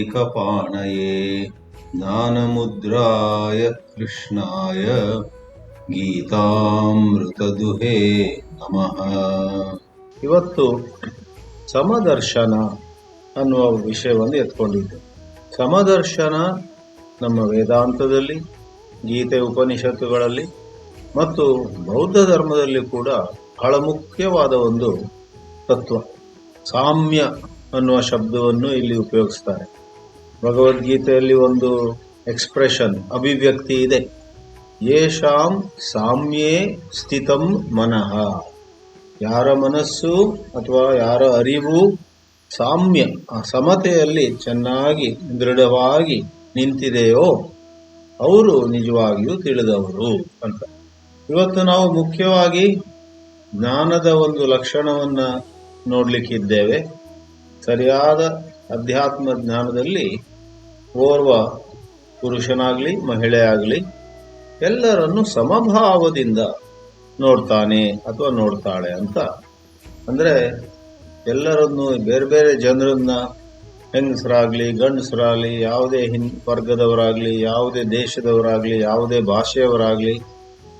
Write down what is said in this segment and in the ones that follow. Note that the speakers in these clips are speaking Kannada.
स्तोत्रवेत्रैकपाणये ज्ञानमुद्राय कृष्णाय ಗೀತಾಮೃತದುಹೇ ನಮಃ ಇವತ್ತು ಸಮದರ್ಶನ ಅನ್ನುವ ವಿಷಯವನ್ನು ಎತ್ಕೊಂಡಿದ್ದೆ ಸಮದರ್ಶನ ನಮ್ಮ ವೇದಾಂತದಲ್ಲಿ ಗೀತೆ ಉಪನಿಷತ್ತುಗಳಲ್ಲಿ ಮತ್ತು ಬೌದ್ಧ ಧರ್ಮದಲ್ಲಿ ಕೂಡ ಬಹಳ ಮುಖ್ಯವಾದ ಒಂದು ತತ್ವ ಸಾಮ್ಯ ಅನ್ನುವ ಶಬ್ದವನ್ನು ಇಲ್ಲಿ ಉಪಯೋಗಿಸ್ತಾರೆ. ಭಗವದ್ಗೀತೆಯಲ್ಲಿ ಒಂದು ಎಕ್ಸ್ಪ್ರೆಷನ್ ಅಭಿವ್ಯಕ್ತಿ ಇದೆ. ಯೇಷಾಂ ಸಾಮ್ಯೇ ಸ್ಥಿತಂ ಮನಃ. ಯಾರ ಮನಸ್ಸು ಅಥವಾ ಯಾರ ಅರಿವು ಸಾಮ್ಯ, ಆ ಸಮತೆಯಲ್ಲಿ ಚೆನ್ನಾಗಿ, ದೃಢವಾಗಿ ನಿಂತಿದೆಯೋ ಅವರು ನಿಜವಾಗಿಯೂ ತಿಳಿದವರು ಅಂತ. ಇವತ್ತು ನಾವು ಮುಖ್ಯವಾಗಿ ಜ್ಞಾನದ ಒಂದು ಲಕ್ಷಣವನ್ನ ನೋಡ್ಲಿಕ್ಕಿದ್ದೇವೆ. ಸರಿಯಾದ ಅಧ್ಯಾತ್ಮ ಜ್ಞಾನದಲ್ಲಿ ಓರ್ವ ಪುರುಷನಾಗ್ಲಿ ಮಹಿಳೆ ಆಗಲಿ ಎಲ್ಲರನ್ನು ಸಮಭಾವದಿಂದ ನೋಡ್ತಾನೆ ಅಥವಾ ನೋಡ್ತಾಳೆ ಅಂತ. ಅಂದ್ರೆ ಎಲ್ಲರನ್ನು, ಬೇರೆ ಬೇರೆ ಜನರನ್ನ, ಹೆಂಗಸರಾಗ್ಲಿ, ಗಂಡಸರಾಗಲಿ, ಯಾವುದೇ ಹಿಂದ್ ವರ್ಗದವರಾಗ್ಲಿ, ಯಾವುದೇ ದೇಶದವರಾಗ್ಲಿ, ಯಾವುದೇ ಭಾಷೆಯವರಾಗ್ಲಿ,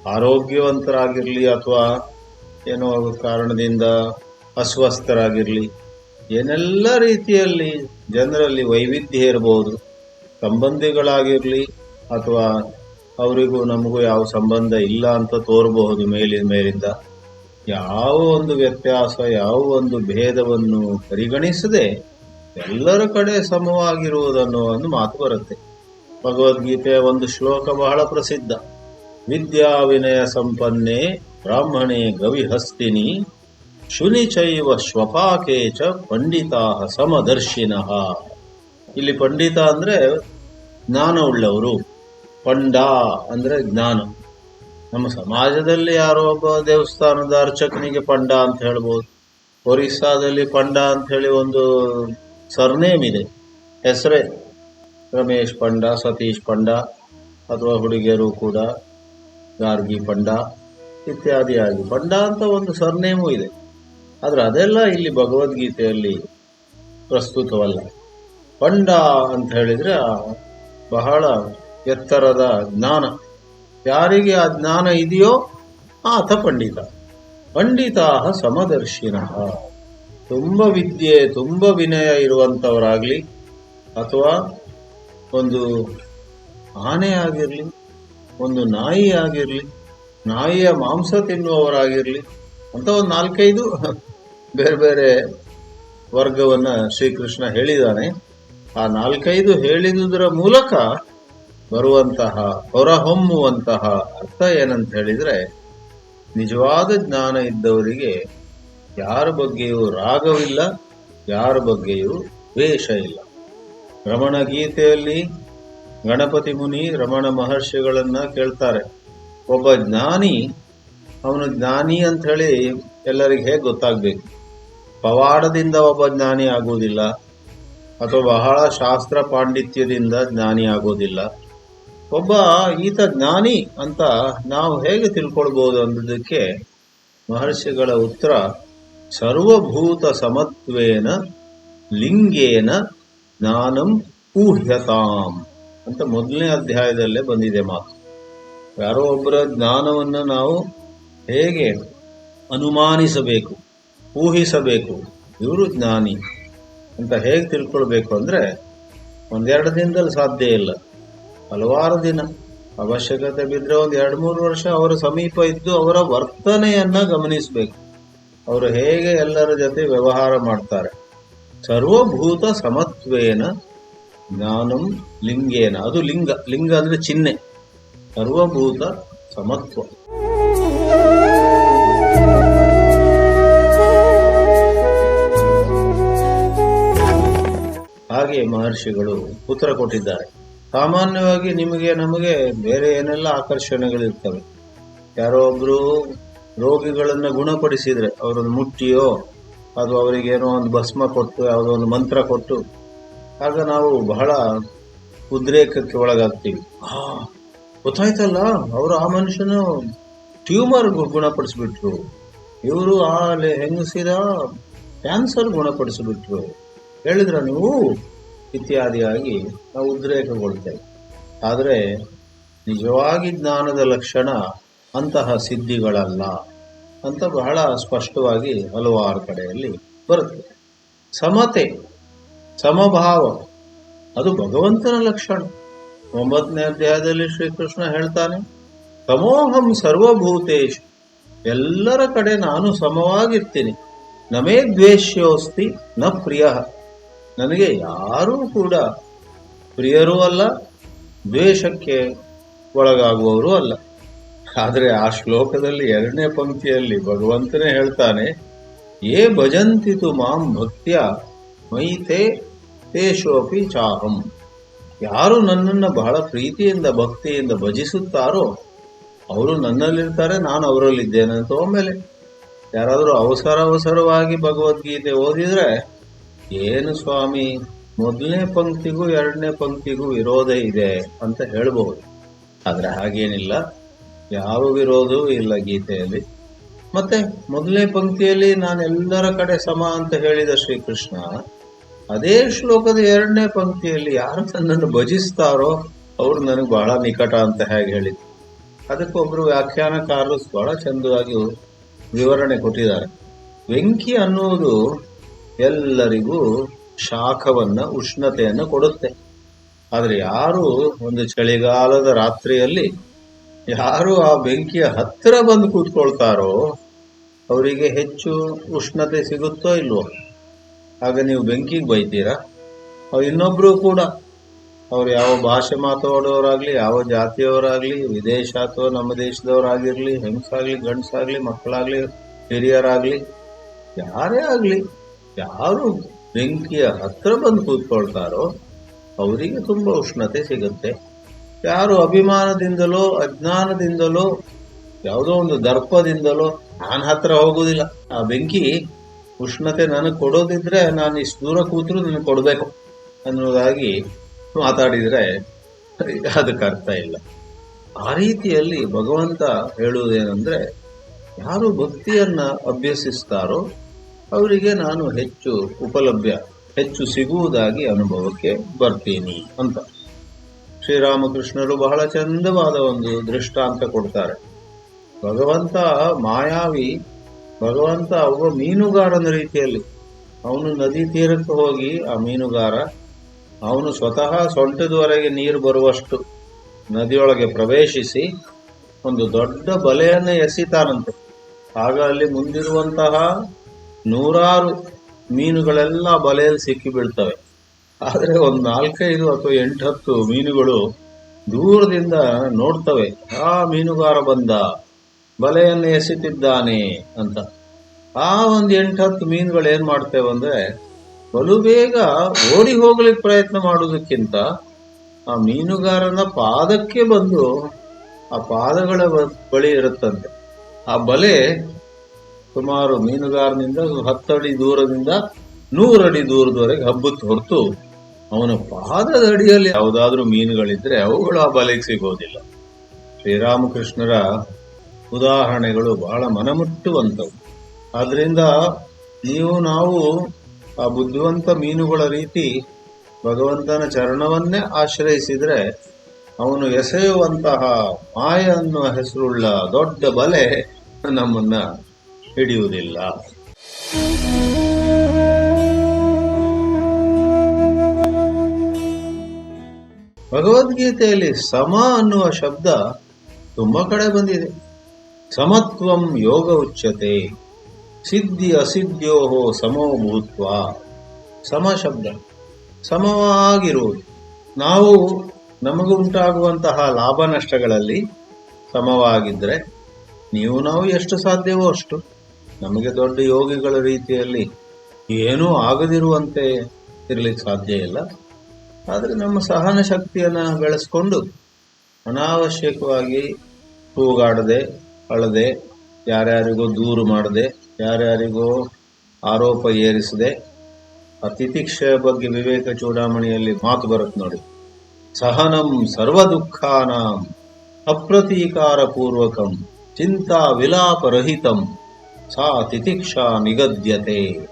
ಆರೋಗ್ಯವಂತರಾಗಿರಲಿ ಅಥವಾ ಏನೋ ಕಾರಣದಿಂದ ಅಸ್ವಸ್ಥರಾಗಿರ್ಲಿ. ಏನೆಲ್ಲ ರೀತಿಯಲ್ಲಿ ಜನರಲ್ಲಿ ವೈವಿಧ್ಯ ಇರಬಹುದು ಸಂಬಂಧಿಗಳಾಗಿರಲಿ ಅಥವಾ ಅವರಿಗೂ ನಮಗೂ ಯಾವ ಸಂಬಂಧ ಇಲ್ಲ ಅಂತ ತೋರಬಹುದು ಮೇಲಿನ ಮೇಲಿಂದ, ಯಾವ ಒಂದು ವ್ಯತ್ಯಾಸ, ಯಾವ ಒಂದು ಭೇದವನ್ನು ಪರಿಗಣಿಸದೆ ಎಲ್ಲರ ಕಡೆ ಸಮವಾಗಿರುವುದನ್ನು ಒಂದು ಮಾತು ಬರುತ್ತೆ. ಭಗವದ್ಗೀತೆಯ ಒಂದು ಶ್ಲೋಕ ಬಹಳ ಪ್ರಸಿದ್ಧ. ವಿದ್ಯಾ ವಿನಯ ಸಂಪನ್ನೆ ಬ್ರಾಹ್ಮಣೆ ಗವಿಹಸ್ತಿನಿ ಶುನಿಚೈವ ಶ್ವಪಾಕೇಚ ಪಂಡಿತಾ ಸಮದರ್ಶಿನಃ. ಇಲ್ಲಿ ಪಂಡಿತ ಅಂದ್ರೆ ಜ್ಞಾನ ಉಳ್ಳವರು. ಪಂಡ ಅಂದ್ರೆ ಜ್ಞಾನ. ನಮ್ಮ ಸಮಾಜದಲ್ಲಿ ಯಾರೋ ಒಬ್ಬ ದೇವಸ್ಥಾನದ ಅರ್ಚಕನಿಗೆ ಪಂಡ ಅಂತ ಹೇಳ್ಬೋದು. ಒರಿಸ್ಸಾದಲ್ಲಿ ಪಂಡ ಹೇಳಿ ಒಂದು ಸರ್ನೇಮ್ ಇದೆ. ಹೆಸರೇ. ರಮೇಶ್ ಪಂಡ, ಸತೀಶ್ ಪಂಡ, ಅಥವಾ ಹುಡುಗಿಯರು ಕೂಡ, ಗಾರ್ಗಿ ಪಂಡ, ಇತ್ಯಾದಿಯಾಗಿ. ಪಂಡ ಅಂತ ಒಂದು ಸರ್ನೇಮು ಇದೆ. ಆದ್ರೆ ಅದೆಲ್ಲ ಇಲ್ಲಿ ಭಗವದ್ಗೀತೆಯಲ್ಲಿ ಪ್ರಸ್ತುತವಲ್ಲ. ಪಂಡ ಅಂತ ಹೇಳಿದ್ರೆ ಬಹಳ ಎತ್ತರದ ಜ್ಞಾನ. ಯಾರಿಗೆ ಆ ಜ್ಞಾನ ಇದೆಯೋ ಆತ ಪಂಡಿತ. ಪಂಡಿತಾಹ ಸಮದರ್ಶಿನ. ತುಂಬ ವಿದ್ಯೆ, ತುಂಬ ವಿನಯ ಇರುವಂಥವರಾಗಲಿ ಅಥವಾ ಒಂದು ಆನೆ ಆಗಿರಲಿ, ಒಂದು ನಾಯಿ ಆಗಿರಲಿ, ನಾಯಿಯ ಮಾಂಸ ತಿನ್ನುವವರಾಗಿರಲಿ, ಅಂತ ಒಂದು ನಾಲ್ಕೈದು ಬೇರೆ ಬೇರೆ ವರ್ಗವನ್ನ ಶ್ರೀಕೃಷ್ಣ ಹೇಳಿದ್ದಾನೆ ಆ ನಾಲ್ಕೈದು ಹೇಳಿದುದರ ಮೂಲಕ ಬರುವಂತಹ, ಹೊರಹೊಮ್ಮುವಂತಹ ಅರ್ಥ ಏನಂತ ಹೇಳಿದ್ರೆ, ನಿಜವಾದ ಜ್ಞಾನ ಇದ್ದವರಿಗೆ ಯಾರ ಬಗ್ಗೆಯೂ ರಾಗವಿಲ್ಲ, ಯಾರ ಬಗ್ಗೆಯೂ ದ್ವೇಷ ಇಲ್ಲ. ರಮಣ ಗೀತೆಯಲ್ಲಿ ಗಣಪತಿ ಮುನಿ ರಮಣ ಮಹರ್ಷಿಗಳನ್ನ ಕೇಳ್ತಾರೆ. ಒಬ್ಬ ಜ್ಞಾನಿ, ಅವನು ಜ್ಞಾನಿ ಅಂತ ಹೇಳಿ ಎಲ್ಲರಿಗೆ ಹೇಗೆ ಗೊತ್ತಾಗ್ಬೇಕು? ಪವಾಡದಿಂದ ಒಬ್ಬ ಜ್ಞಾನಿ ಆಗುವುದಿಲ್ಲ ಅಥವಾ ಬಹಳ ಶಾಸ್ತ್ರ ಪಾಂಡಿತ್ಯದಿಂದ ಜ್ಞಾನಿ ಆಗೋದಿಲ್ಲ ಒಬ್ಬ ಈತ ಜ್ಞಾನಿ ಅಂತ ನಾವು ಹೇಗೆ ತಿಳ್ಕೊಳ್ಬಹುದು ಅನ್ನೋದಕ್ಕೆ ಮಹರ್ಷಿಗಳ ಉತ್ತರ, ಸರ್ವಭೂತ ಸಮತ್ವೇನ ಲಿಂಗೇನ ಜ್ಞಾನಂ ಊಹ್ಯತಾಂ ಅಂತ ಮೊದಲನೇ ಅಧ್ಯಾಯದಲ್ಲೇ ಬಂದಿದೆ ಮಾತು. ಯಾರೋ ಒಬ್ಬರ ಜ್ಞಾನವನ್ನು ನಾವು ಹೇಗೆ ಅನುಮಾನಿಸಬೇಕು? ಊಹಿಸಬೇಕು. ಇವರು ಜ್ಞಾನಿ. ಅಂತ ಹೇಗೆ ತಿಳ್ಕೊಳ್ಬೇಕು ಅಂದರೆ, ಒಂದೆರಡು ದಿನದಲ್ಲಿ ಸಾಧ್ಯ ಇಲ್ಲ. ಹಲವಾರು ದಿನ. ಅವಶ್ಯಕತೆ ಬಿದ್ದರೆ ಒಂದು ಎರಡು ಮೂರು ವರ್ಷ ಅವರ ಸಮೀಪ ಇದ್ದು ಅವರ ವರ್ತನೆಯನ್ನು ಗಮನಿಸಬೇಕು. ಅವರು ಹೇಗೆ ಎಲ್ಲರ ಜೊತೆ ವ್ಯವಹಾರ ಮಾಡ್ತಾರೆ. ಸರ್ವಭೂತ ಸಮತ್ವೇನ ಜ್ಞಾನಂ ಲಿಂಗೇನ. ಅದು ಲಿಂಗ. ಲಿಂಗ ಅಂದರೆ ಚಿಹ್ನೆ. ಸರ್ವಭೂತ ಸಮತ್ವ. ಹಾಗೆ ಮಹರ್ಷಿಗಳು ಉತ್ತರ ಕೊಟ್ಟಿದ್ದಾರೆ. ಸಾಮಾನ್ಯವಾಗಿ ನಿಮಗೆ, ನಮಗೆ ಬೇರೆ ಏನೆಲ್ಲ ಆಕರ್ಷಣೆಗಳಿರ್ತವೆ? ಯಾರೋ ಒಬ್ರು ರೋಗಿಗಳನ್ನು ಗುಣಪಡಿಸಿದರೆ, ಅವರನ್ನು ಮುಟ್ಟಿಯೋ, ಅಥವಾ ಅವರಿಗೆ ಏನೋ ಒಂದು ಭಸ್ಮ ಕೊಟ್ಟು, ಯಾವುದೋ ಒಂದು ಮಂತ್ರ ಕೊಟ್ಟು, ಆಗ ನಾವು ಬಹಳ ಉದ್ರೇಕಕ್ಕೆ ಒಳಗಾಗ್ತೀವಿ. ಆ, ಗೊತ್ತಾಯ್ತಲ್ಲ, ಅವರು ಆ ಮನುಷ್ಯನು ಟ್ಯೂಮರ್ ಗುಣಪಡಿಸ್ಬಿಟ್ರು. ಇವರು ಆ ಹೆಂಗಸಿದ ಕ್ಯಾನ್ಸರ್ ಗುಣಪಡಿಸಿಬಿಟ್ರು. ಹೇಳಿದ್ರ ನೀವು ಇತ್ಯಾದಿಯಾಗಿ ನಾವು ಉದ್ರೇಕಗೊಳ್ತೇವೆ. ಆದರೆ ನಿಜವಾಗಿ ಜ್ಞಾನದ ಲಕ್ಷಣ ಅಂತಹ ಸಿದ್ಧಿಗಳಲ್ಲ ಅಂತ ಬಹಳ ಸ್ಪಷ್ಟವಾಗಿ ಹಲವಾರು ಕಡೆಯಲ್ಲಿ ಬರುತ್ತೆ. ಸಮತೆ, ಸಮಭಾವ, ಅದು ಭಗವಂತನ ಲಕ್ಷಣ. ಒಂಬತ್ತನೇ ಅಧ್ಯಾಯದಲ್ಲಿ ಶ್ರೀಕೃಷ್ಣ ಹೇಳ್ತಾನೆ ಸಮೋಹಂ ಸರ್ವಭೂತೇಶ್, ಎಲ್ಲರ ಕಡೆ ನಾನು ಸಮವಾಗಿರ್ತೀನಿ. ನಮೇ ದ್ವೇಷ್ಯೋಸ್ತಿ ನ ಪ್ರಿಯ. ನನಗೆ ಯಾರೂ ಕೂಡ ಪ್ರಿಯರೂ ಅಲ್ಲ, ದ್ವೇಷಕ್ಕೆ ಒಳಗಾಗುವವರು ಅಲ್ಲ. ಆದರೆ ಆ ಶ್ಲೋಕದಲ್ಲಿ ಎರಡನೇ ಪಂಕ್ತಿಯಲ್ಲಿ ಭಗವಂತನೇ ಹೇಳ್ತಾನೆ, ಏ ಭಜಂತಿತು ಮಾಂ ಭಕ್ತ್ಯ ಮೈತೆ ತೇಷೋಪಿ ಚಾಹಂ. ಯಾರು ನನ್ನನ್ನು ಬಹಳ ಪ್ರೀತಿಯಿಂದ, ಭಕ್ತಿಯಿಂದ ಭಜಿಸುತ್ತಾರೋ, ಅವರು ನನ್ನಲ್ಲಿರ್ತಾರೆ, ನಾನು ಅವರಲ್ಲಿದ್ದೇನೆ ಅಂತ ಒಮ್ಮೆಲೆ. ಯಾರಾದರೂ ಅವಸರ ಅವಸರವಾಗಿ ಭಗವದ್ಗೀತೆ ಓದಿದ್ರೆ ಏನು ಸ್ವಾಮಿ? ಮೊದಲನೇ ಪಂಕ್ತಿಗೂ ಎರಡನೇ ಪಂಕ್ತಿಗೂ ವಿರೋಧ ಇದೆ ಅಂತ ಹೇಳಬಹುದು. ಆದರೆ ಹಾಗೇನಿಲ್ಲ. ಯಾವ ವಿರೋಧವೂ ಇಲ್ಲ ಗೀತೆಯಲ್ಲಿ. ಮತ್ತೆ ಮೊದಲನೇ ಪಂಕ್ತಿಯಲ್ಲಿ ನಾನು ಎಲ್ಲರ ಕಡೆ ಸಮ ಅಂತ ಹೇಳಿದ ಶ್ರೀಕೃಷ್ಣ, ಅದೇ ಶ್ಲೋಕದ ಎರಡನೇ ಪಂಕ್ತಿಯಲ್ಲಿ ಯಾರು ತನ್ನನ್ನು ಭಜಿಸ್ತಾರೋ ಅವ್ರು ನನಗೆ ಬಹಳ ನಿಕಟ ಅಂತ ಹೇಗೆ ಹೇಳಿದ್ರು. ಅದಕ್ಕೊಬ್ರು ವ್ಯಾಖ್ಯಾನಕಾರರು ಬಹಳ ಚಂದವಾಗಿ ವಿವರಣೆ ಕೊಟ್ಟಿದ್ದಾರೆ. ಬೆಂಕಿ ಅನ್ನುವುದು ಎಲ್ಲರಿಗೂ ಶಾಖವನ್ನ, ಉಷ್ಣತೆಯನ್ನು ಕೊಡುತ್ತೆ. ಆದ್ರೆ ಯಾರು ಒಂದು ಚಳಿಗಾಲದ ರಾತ್ರಿಯಲ್ಲಿ ಯಾರು ಆ ಬೆಂಕಿಯ ಹತ್ತಿರ ಬಂದು ಕೂತ್ಕೊಳ್ತಾರೋ ಅವರಿಗೆ ಹೆಚ್ಚು ಉಷ್ಣತೆ ಸಿಗುತ್ತೋ ಇಲ್ವೋ? ಆಗ ನೀವು ಬೆಂಕಿಗೆ ಬೈತೀರಾ? ಇನ್ನೊಬ್ರು ಕೂಡ. ಅವ್ರು ಯಾವ ಭಾಷೆ ಮಾತಾಡೋರಾಗ್ಲಿ, ಯಾವ ಜಾತಿಯವರಾಗ್ಲಿ ವಿದೇಶ ಅಥವಾ ನಮ್ಮ ದೇಶದವರಾಗಿರ್ಲಿ, ಹೆಂಗಸಾಗ್ಲಿ, ಗಂಡಸಾಗ್ಲಿ, ಮಕ್ಕಳಾಗ್ಲಿ, ಹಿರಿಯರಾಗ್ಲಿ, ಯಾರೇ ಆಗ್ಲಿ ಯಾರು ಬೆಂಕಿಯ ಹತ್ರ ಬಂದು ಕೂತ್ಕೊಳ್ತಾರೋ ಅವರಿಗೆ ತುಂಬಾ ಉಷ್ಣತೆ ಸಿಗುತ್ತೆ. ಯಾರು ಅಭಿಮಾನದಿಂದಲೋ, ಅಜ್ಞಾನದಿಂದಲೋ, ಯಾವುದೋ ಒಂದು ದರ್ಪದಿಂದಲೋ ನಾನು ಹತ್ರ ಹೋಗುದಿಲ್ಲ. ಆ ಬೆಂಕಿ ಉಷ್ಣತೆ ನನಗೆ ಕೊಡೋದಿದ್ರೆ ನಾನು ಇಷ್ಟು ದೂರ ಕೂತ್ರು ನನಗೆ ಕೊಡಬೇಕು ಅನ್ನೋದಾಗಿ ಮಾತಾಡಿದ್ರೆ ಅದಕ್ಕೆ ಅರ್ಥ ಇಲ್ಲ. ಆ ರೀತಿಯಲ್ಲಿ ಭಗವಂತ ಹೇಳುವುದೇನೆಂದರೆ, ಯಾರು ಭಕ್ತಿಯನ್ನ ಅಭ್ಯಸಿಸ್ತಾರೋ ಅವರಿಗೆ ನಾನು ಹೆಚ್ಚು ಉಪಲಭ್ಯ, ಹೆಚ್ಚು ಸಿಗುವುದಾಗಿ ಅನುಭವಕ್ಕೆ ಬರ್ತೀನಿ ಅಂತ. ಶ್ರೀರಾಮಕೃಷ್ಣರು ಬಹಳ ಚಂದವಾದ ಒಂದು ದೃಷ್ಟಾಂತ ಕೊಡ್ತಾರೆ. ಭಗವಂತ ಮಾಯಾವಿ, ಭಗವಂತ ಒಬ್ಬ ಮೀನುಗಾರನ ರೀತಿಯಲ್ಲಿ. ಅವನು ನದಿ ತೀರಕ್ಕೆ ಹೋಗಿ ಆ ಮೀನುಗಾರ, ಅವನು ಸ್ವತಃ ಸೊಂಟದವರೆಗೆ ನೀರು ಬರುವಷ್ಟು ನದಿಯೊಳಗೆ ಪ್ರವೇಶಿಸಿ ಒಂದು ದೊಡ್ಡ ಬಲೆಯನ್ನು ಎಸಿತಾನಂತೆ. ಆಗ ಅಲ್ಲಿ ಮುಂದಿರುವಂತಹ ನೂರಾರು ಮೀನುಗಳೆಲ್ಲ ಬಲೆಯಲ್ಲಿ ಸಿಕ್ಕಿ ಬೀಳ್ತವೆ. ಆದರೆ ಒಂದು ನಾಲ್ಕೈದು ಅಥವಾ ಎಂಟು ಹತ್ತು ಮೀನುಗಳು ದೂರದಿಂದ ನೋಡ್ತವೆ. ಆ ಮೀನುಗಾರ ಬಂದ, ಬಲೆಯನ್ನು ಎಸೆತಿದ್ದಾನೆ ಅಂತ. ಆ ಒಂದು ಎಂಟು ಹತ್ತು ಮೀನುಗಳು ಏನು ಮಾಡ್ತೇವೆ ಅಂದ್ರೆ, ಬಲು ಬೇಗ ಓಡಿ ಹೋಗ್ಲಿಕ್ಕೆ ಪ್ರಯತ್ನ ಮಾಡುವುದಕ್ಕಿಂತ, ಆ ಮೀನುಗಾರನ ಪಾದಕ್ಕೆ ಬಂದು ಆ ಪಾದಗಳ ಬಳಿ ಇರುತ್ತಂತೆ. ಆ ಬಲೆ ಸುಮಾರು ಮೀನುಗಾರನಿಂದ ಹತ್ತಡಿ ದೂರದಿಂದ ನೂರಡಿ ದೂರದವರೆಗೆ ಹಬ್ಬತ್ ಹೊರತು ಅವನ ಪಾದದ ಅಡಿಯಲ್ಲಿ ಯಾವುದಾದ್ರೂ ಮೀನುಗಳಿದ್ರೆ ಅವುಗಳು ಆ ಬಲೆಗೆ ಸಿಗೋದಿಲ್ಲ. ಶ್ರೀರಾಮಕೃಷ್ಣರ ಉದಾಹರಣೆಗಳು ಬಹಳ ಮನಮುಟ್ಟುವಂಥವು. ಆದ್ರಿಂದ ನೀವು ನಾವು ಆ ಬುದ್ಧಿವಂತ ಮೀನುಗಳ ರೀತಿ ಭಗವಂತನ ಚರಣವನ್ನೇ ಆಶ್ರಯಿಸಿದ್ರೆ ಅವನು ಎಸೆಯುವಂತಹ ಮಾಯ ಅನ್ನುವ ಹೆಸರುಳ್ಳ ದೊಡ್ಡ ಬಲೆ ನಮ್ಮನ್ನ ಹಿಡಿಯುವುದಿಲ್ಲ. ಭಗವದ್ಗೀತೆಯಲ್ಲಿ ಸಮ ಅನ್ನುವ ಶಬ್ದ ತುಂಬಾ ಕಡೆ ಬಂದಿದೆ. ಸಮತ್ವಂ ಯೋಗ ಉಚ್ಯತೆ. ಸಿದ್ಧಿ ಅಸಿದ್ಧೋ ಸಮೋ ಸಮ ಶಬ್ದ. ಸಮವಾಗಿರುವುದು. ನಾವು ನಮಗುಂಟಾಗುವಂತಹ ಲಾಭ ನಷ್ಟಗಳಲ್ಲಿ ಸಮವಾಗಿದ್ದರೆ ನೀವು ನಾವು ಎಷ್ಟು ಸಾಧ್ಯವೋ ಅಷ್ಟು. ನಮಗೆ ದೊಡ್ಡ ಯೋಗಿಗಳ ರೀತಿಯಲ್ಲಿ ಏನೂ ಆಗದಿರುವಂತೆ ಇರಲಿಕ್ಕೆ ಸಾಧ್ಯ ಇಲ್ಲ. ಆದರೆ ನಮ್ಮ ಸಹನ ಶಕ್ತಿಯನ್ನು ಬೆಳೆಸ್ಕೊಂಡು ಅನಾವಶ್ಯಕವಾಗಿ ಕೂಗಾಡದೆ, ಅಳದೆ, ಯಾರ್ಯಾರಿಗೋ ದೂರು ಮಾಡದೆ, ಯಾರ್ಯಾರಿಗೋ ಆರೋಪ ಏರಿಸದೆ ಆ ಬಗ್ಗೆ ವಿವೇಕ ಚೂಡಾಮಣಿಯಲ್ಲಿ ಮಾತು ಬರುತ್ತೆ ನೋಡಿ. ಸಹನಂ ಸರ್ವ ದುಃಖಾನಾಂ ಅಪ್ರತೀಕಾರ ಪೂರ್ವಕಂ ಚಿಂತಾ ವಿಲಾಪರಹಿತಂ ಸಾ ತಿತಿಕ್ಷಾ ನಿಗದ್ಯತೆ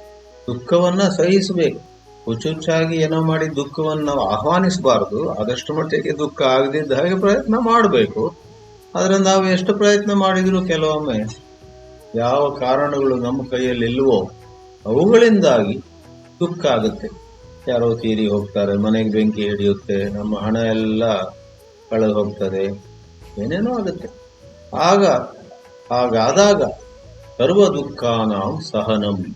ದುಃಖವನ್ನ ಸಹಿಸಬೇಕು. ಹುಚ್ಚುಚ್ಚಾಗಿ ಏನೋ ಮಾಡಿ ದುಃಖವನ್ನು ನಾವು ಆಹ್ವಾನಿಸಬಾರದು. ಆದಷ್ಟು ಮಟ್ಟಿಗೆ ದುಃಖ ಆಗದಿದ್ದ ಹಾಗೆ ಪ್ರಯತ್ನ ಮಾಡಬೇಕು. ಆದರೆ ನಾವು ಎಷ್ಟು ಪ್ರಯತ್ನ ಮಾಡಿದ್ರು ಕೆಲವೊಮ್ಮೆ ಯಾವ ಕಾರಣಗಳು ನಮ್ಮ ಕೈಯಲ್ಲಿ ಇಲ್ವೋ ಅವುಗಳಿಂದಾಗಿ ದುಃಖ ಆಗುತ್ತೆ. ಯಾರೋ ತೀರಿ ಹೋಗ್ತಾರೆ, ಮನೆಗೆ ಬೆಂಕಿ ಹಿಡಿಯುತ್ತೆ, ನಮ್ಮ ಹಣ ಎಲ್ಲ ಕಳೆದು ಹೋಗ್ತದೆ, ಏನೇನೋ ಆಗುತ್ತೆ. ಆಗ, ಹಾಗಾದಾಗ ಸರ್ವ ದುಃಖ ನಾವು ಸಹನಂ.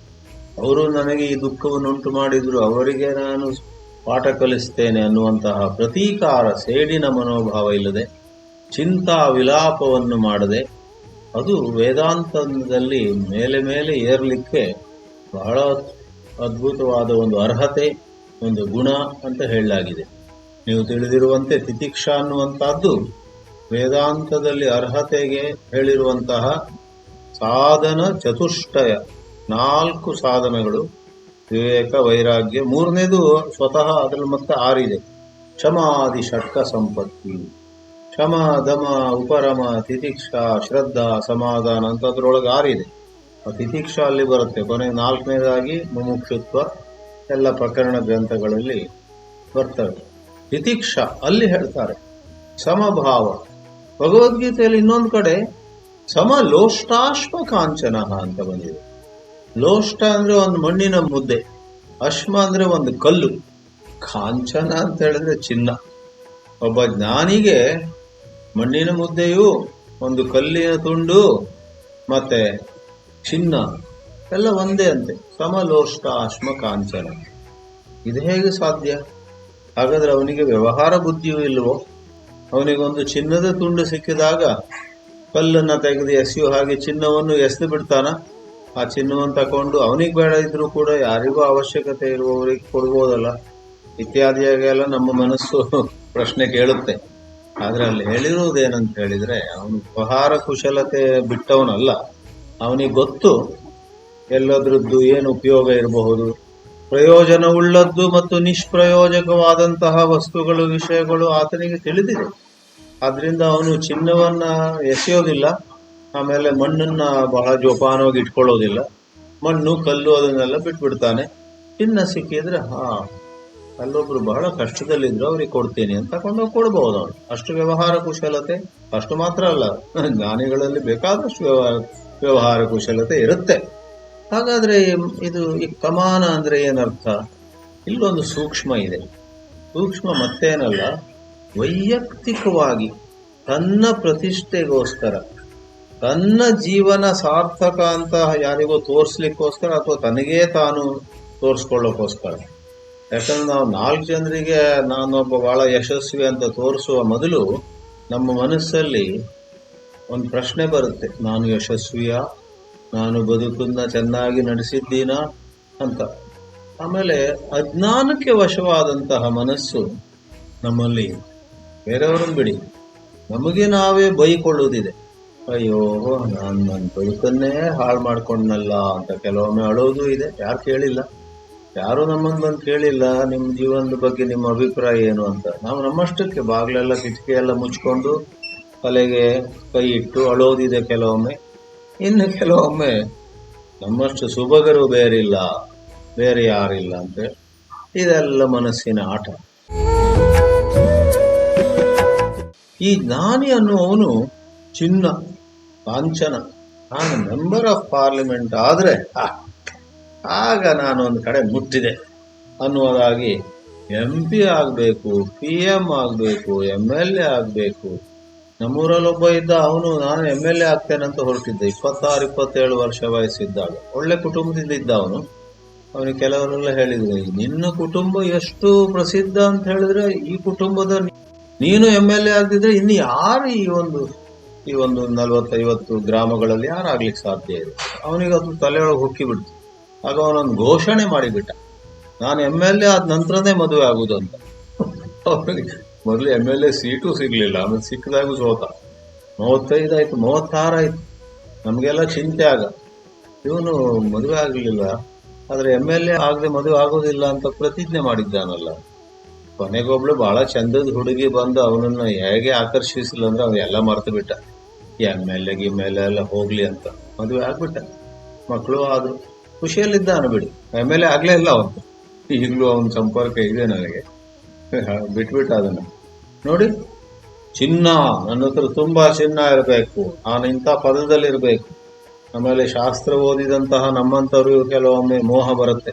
ಅವರು ನನಗೆ ಈ ದುಃಖವನ್ನು ಉಂಟು ಮಾಡಿದ್ರು, ಅವರಿಗೆ ನಾನು ಪಾಠ ಕಲಿಸ್ತೇನೆ ಅನ್ನುವಂತಹ ಪ್ರತೀಕಾರ ಸೇಡಿನ ಮನೋಭಾವ ಇಲ್ಲದೆ, ಚಿಂತಾ ವಿಲಾಪವನ್ನು ಮಾಡದೆ, ಅದು ವೇದಾಂತದಲ್ಲಿ ಮೇಲೆ ಮೇಲೆ ಏರಲಿಕ್ಕೆ ಬಹಳ ಅದ್ಭುತವಾದ ಒಂದು ಅರ್ಹತೆ, ಒಂದು ಗುಣ ಅಂತ ಹೇಳಲಾಗಿದೆ. ನೀವು ತಿಳಿದಿರುವಂತೆ ತಿತಿಕ್ಷ ಅನ್ನುವಂತಹದ್ದು ವೇದಾಂತದಲ್ಲಿ ಅರ್ಹತೆಗೆ ಹೇಳಿರುವಂತಹ ಸಾಧನ ಚತುಷ್ಟಯ. ನಾಲ್ಕು ಸಾಧನಗಳು, ವಿವೇಕ, ವೈರಾಗ್ಯ, ಮೂರನೇದು ಸ್ವತಃ ಅದರಲ್ಲಿ ಮತ್ತೆ ಆರಿದೆ ಕ್ಷಮಾದಿ ಷಟ್ಕ ಸಂಪತ್ತಿ. ಕ್ಷಮ, ದಮ, ಉಪರಮ, ತಿತಿಕ್ಷಾ, ಶ್ರದ್ಧಾ, ಸಮಾಧಾನ ಅಂತ ಅದ್ರೊಳಗೆ ಆರಿದೆ ತಿತಿಕ್ಷಾ ಅಲ್ಲಿ ಬರುತ್ತೆ. ಕೊನೆ ನಾಲ್ಕನೇದಾಗಿ ಮುಮುಕ್ಷುತ್ವ. ಎಲ್ಲ ಪ್ರಕರಣ ಗ್ರಂಥಗಳಲ್ಲಿ ಬರ್ತವೆ. ತಿತಿಕ್ಷಾ ಅಲ್ಲಿ ಹೇಳ್ತಾರೆ. ಸಮಭಾವ. ಭಗವದ್ಗೀತೆಯಲ್ಲಿ ಇನ್ನೊಂದು ಕಡೆ ಸಮ ಲೋಷ್ಟಾಶ್ಮ ಕಾಂಚನ ಅಂತ ಬಂದಿದೆ. ಲೋಷ್ಟ ಅಂದ್ರೆ ಒಂದು ಮಣ್ಣಿನ ಮುದ್ದೆ, ಅಶ್ಮ ಅಂದ್ರೆ ಒಂದು ಕಲ್ಲು, ಕಾಂಚನ ಅಂತ ಹೇಳಿದ್ರೆ ಚಿನ್ನ. ಒಬ್ಬ ಜ್ಞಾನಿಗೆ ಮಣ್ಣಿನ ಮುದ್ದೆಯು ಒಂದು ಕಲ್ಲಿನ ತುಂಡು, ಮತ್ತೆ ಚಿನ್ನ, ಎಲ್ಲ ಒಂದೇ ಅಂತೆ. ಸಮಲೋಷ್ಟ ಅಶ್ಮ ಕಾಂಚನ ಇದು ಹೇಗೆ ಸಾಧ್ಯ? ಹಾಗಾದ್ರೆ ಅವನಿಗೆ ವ್ಯವಹಾರ ಬುದ್ಧಿಯೂ ಇಲ್ವೋ? ಅವನಿಗೊಂದು ಚಿನ್ನದ ತುಂಡು ಸಿಕ್ಕಿದಾಗ ಕಲ್ಲನ್ನ ತೆಗೆದು ಎಸೆಯು ಹಾಗೆ ಚಿನ್ನವನ್ನು ಎಸೆದು ಬಿಡ್ತಾನ? ಆ ಚಿನ್ನವನ್ನು ತಗೊಂಡು ಅವನಿಗೆ ಬೇಡ ಇದ್ರೂ ಕೂಡ ಯಾರಿಗೂ ಅವಶ್ಯಕತೆ ಇರುವವರಿಗೆ ಕೊಡ್ಬೋದಲ್ಲ. ಇತ್ಯಾದಿಯಾಗೆಲ್ಲ ನಮ್ಮ ಮನಸ್ಸು ಪ್ರಶ್ನೆ ಕೇಳುತ್ತೆ. ಆದರೆ ಅಲ್ಲಿ ಹೇಳಿರುವುದೇನಂತ ಹೇಳಿದ್ರೆ, ಅವನು ಉಪಹಾರ ಕುಶಲತೆ ಬಿಟ್ಟವನಲ್ಲ. ಅವನಿಗೆ ಗೊತ್ತು ಎಲ್ಲದರದ್ದು ಏನು ಉಪಯೋಗ ಇರಬಹುದು. ಪ್ರಯೋಜನವುಳ್ಳದ್ದು ಮತ್ತು ನಿಷ್ಪ್ರಯೋಜಕವಾದಂತಹ ವಸ್ತುಗಳು, ವಿಷಯಗಳು ಆತನಿಗೆ ತಿಳಿದಿದೆ. ಆದ್ರಿಂದ ಅವನು ಚಿನ್ನವನ್ನ ಎಸೆಯೋದಿಲ್ಲ, ಆಮೇಲೆ ಮಣ್ಣನ್ನ ಬಹಳ ಜೋಪಾನವಾಗಿ ಇಟ್ಕೊಳ್ಳೋದಿಲ್ಲ. ಮಣ್ಣು, ಕಲ್ಲು ಅದನ್ನೆಲ್ಲ ಬಿಟ್ಬಿಡ್ತಾನೆ. ಚಿನ್ನ ಸಿಕ್ಕಿದ್ರೆ, ಹಾ, ಅಲ್ಲೊಬ್ರು ಬಹಳ ಕಷ್ಟದಲ್ಲಿದ್ರು ಅವ್ರಿಗೆ ಕೊಡ್ತೀನಿ ಅಂತ ಕೊಂಡು ಕೊಡ್ಬಹುದು ಅವನು ಅಷ್ಟು ವ್ಯವಹಾರ ಕುಶಲತೆ, ಅಷ್ಟು ಮಾತ್ರ ಅಲ್ಲ, ಜ್ಞಾನಿಗಳಲ್ಲಿ ಬೇಕಾದಷ್ಟು ವ್ಯವಹಾರ ವ್ಯವಹಾರ ಕುಶಲತೆ ಇರುತ್ತೆ. ಹಾಗಾದ್ರೆ ಇದು ಈ ಕಮಾನ ಅಂದ್ರೆ ಏನರ್ಥ? ಇಲ್ಲೊಂದು ಸೂಕ್ಷ್ಮ ಇದೆ. ಸೂಕ್ಷ್ಮ ಮತ್ತೇನಲ್ಲ ವೈಯಕ್ತಿಕವಾಗಿ ತನ್ನ ಪ್ರತಿಷ್ಠೆಗೋಸ್ಕರ, ತನ್ನ ಜೀವನ ಸಾರ್ಥಕ ಅಂತ ಯಾರಿಗೋ ತೋರಿಸ್ಲಿಕ್ಕೋಸ್ಕರ ಅಥವಾ ತನಗೇ ತಾನು ತೋರಿಸ್ಕೊಳ್ಳೋಕ್ಕೋಸ್ಕರ. ಯಾಕಂದ್ರೆ ನಾವು ನಾಲ್ಕು ಜನರಿಗೆ ನಾನೊಬ್ಬ ಬಹಳ ಯಶಸ್ವಿ ಅಂತ ತೋರಿಸುವ ಮೊದಲು ನಮ್ಮ ಮನಸ್ಸಲ್ಲಿ ಒಂದು ಪ್ರಶ್ನೆ ಬರುತ್ತೆ, ನಾನು ಯಶಸ್ವಿಯ, ನಾನು ಬದುಕನ್ನ ಚೆನ್ನಾಗಿ ನಡೆಸಿದ್ದೀನಾ ಅಂತ. ಆಮೇಲೆ ಅಜ್ಞಾನಕ್ಕೆ ವಶವಾದಂತಹ ಮನಸ್ಸು ನಮ್ಮಲ್ಲಿ ಬೇರೆಯವರನ್ನು ಬಿಡಿ. ನಮಗೆ ನಾವೇ ಬೈಕೊಳ್ಳುವುದಿದೆ ಅಯ್ಯೋ, ನಾನು ನನ್ನ ಬದುಕನ್ನೇ ಹಾಳು ಮಾಡ್ಕೊಂಡ್ನಲ್ಲ ಅಂತ ಕೆಲವೊಮ್ಮೆ ಅಳೋದು ಇದೆ. ಯಾರು ಕೇಳಿಲ್ಲ. ಯಾರು ನಮ್ಮನ್ನು ಬಂದು ಕೇಳಿಲ್ಲ. ನಿಮ್ಮ ಜೀವನದ ಬಗ್ಗೆ ನಿಮ್ಮ ಅಭಿಪ್ರಾಯ ಏನು ಅಂತ. ನಾವು ನಮ್ಮಷ್ಟಕ್ಕೆ ಬಾಗಿಲೆಲ್ಲ ಕಿಟಕಿ ಎಲ್ಲ ಮುಚ್ಕೊಂಡು ತಲೆಗೆ ಕೈ ಇಟ್ಟು ಅಳೋದಿದೆ ಕೆಲವೊಮ್ಮೆ. ಇನ್ನು ಕೆಲವೊಮ್ಮೆ ನಮ್ಮಷ್ಟು ಸುಭಗರು ಬೇರಿಲ್ಲ. ಬೇರೆ ಯಾರಿಲ್ಲ ಅಂತ ಇದೆಲ್ಲ ಮನಸ್ಸಿನ ಆಟ. ಈ ಜ್ಞಾನಿ ಅನ್ನುವವನು ಚಿನ್ನ ಕಾಂಚನ ನಾನು ಮೆಂಬರ್ ಆಫ್ ಪಾರ್ಲಿಮೆಂಟ್ ಆದರೆ ಆಗ ನಾನು ಒಂದು ಕಡೆ ಮುಟ್ಟಿದೆ. ಅನ್ನುವುದಾಗಿ ಎಂ ಪಿ ಆಗಬೇಕು ಪಿ ಎಂ ಆಗಬೇಕು ಎಂ ಎಲ್ ಎ ಆಗಬೇಕು. ನಮ್ಮೂರಲ್ಲೊಬ್ಬ ಇದ್ದ ಅವನು, ನಾನು ಎಂ ಎಲ್ ಎ ಆಗ್ತೇನಂತ ಹೊರಟಿದ್ದೆ. ಇಪ್ಪತ್ತಾರು, ಇಪ್ಪತ್ತೇಳು ವರ್ಷ ವಯಸ್ಸಿದ್ದಾಗ. ಒಳ್ಳೆ ಕುಟುಂಬದಿಂದ ಇದ್ದ ಅವನು. ಅವನಿಗೆ ಕೆಲವರೆಲ್ಲ ಹೇಳಿದ್ರು, ನಿನ್ನ ಕುಟುಂಬ ಎಷ್ಟು ಪ್ರಸಿದ್ಧ ಅಂತ ಹೇಳಿದ್ರೆ, ಈ ಕುಟುಂಬದ ನೀನು ಎಂ ಎಲ್ ಎ ಆಗದಿದ್ರೆ ಇನ್ನು ಯಾರು ಈ ಒಂದು ಈ ಒಂದು ನಲವತ್ತೈವತ್ತು ಗ್ರಾಮಗಳಲ್ಲಿ ಯಾರು ಆಗ್ಲಿಕ್ಕೆ ಸಾಧ್ಯ ಇದೆ? ಅವನಿಗೆ ಅದು ತಲೆಯೊಳಗೆ ಹುಕ್ಕಿಬಿಡ್ತು ಆಗ ಅವನೊಂದು ಘೋಷಣೆ ಮಾಡಿಬಿಟ್ಟ. ನಾನು ಎಂ ಎಲ್ ಎ ಆದ ನಂತರನೇ ಮದುವೆ ಆಗುದು ಅಂತ. ಅವನಿಗೆ ಮೊದಲು ಎಂ ಎಲ್ ಎ ಸೀಟು ಸಿಗ್ಲಿಲ್ಲ, ಆಮೇಲೆ ಸಿಕ್ಕದಾಗೂ ಸೋತ. ಮೂವತ್ತೈದಾಯ್ತು, ಮೂವತ್ತಾರಾಯ್ತು. ನಮಗೆಲ್ಲ ಚಿಂತೆ ಆಗ. ಇವನು ಮದುವೆ ಆಗಲಿಲ್ಲ, ಆದರೆ ಎಂ ಎಲ್ ಎ ಆಗದೆ ಮದುವೆ ಆಗೋದಿಲ್ಲ ಅಂತ ಪ್ರತಿಜ್ಞೆ ಮಾಡಿದ್ದಾನಲ್ಲ. ಕೊನೆಗೊಬ್ಳು ಬಹಳ ಚಂದದ ಹುಡುಗಿ ಬಂದು ಅವನನ್ನ ಹೇಗೆ ಆಕರ್ಷಿಸಿಲ್ಲ ಅಂದ್ರೆ ಅವ್ನು ಎಲ್ಲ ಮರ್ತು ಬಿಟ್ಟ. ಎಂ ಎಲ್ ಎ ಗಿಮ್ ಎಲ್ ಎಲ್ಲ ಹೋಗ್ಲಿ ಅಂತ ಮದುವೆ ಆಗ್ಬಿಟ್ಟ. ಮಕ್ಕಳು ಆದ್ರು ಖುಷಿಯಲ್ಲಿದ್ದ ಬಿಡಿ. ಎಂ ಎಲ್ ಎ ಆಗ್ಲೇ ಇಲ್ಲ ಅವನು. ಈಗಲೂ ಅವನ ಸಂಪರ್ಕ ಇದೆ ನನಗೆ. ಬಿಟ್ಬಿಟ್ಟ ಅದನ್ನ. ನೋಡಿ, ಚಿನ್ನ, ನನ್ನ ಹತ್ರ ತುಂಬಾ ಚಿನ್ನ ಇರಬೇಕು. ನಾನು ಇಂಥ ಪದದಲ್ಲಿ ಇರಬೇಕು ಆಮೇಲೆ ಶಾಸ್ತ್ರ ಓದಿದಂತಹ ನಮ್ಮಂಥವ್ರಿಗೂ ಕೆಲವೊಮ್ಮೆ ಮೋಹ ಬರುತ್ತೆ.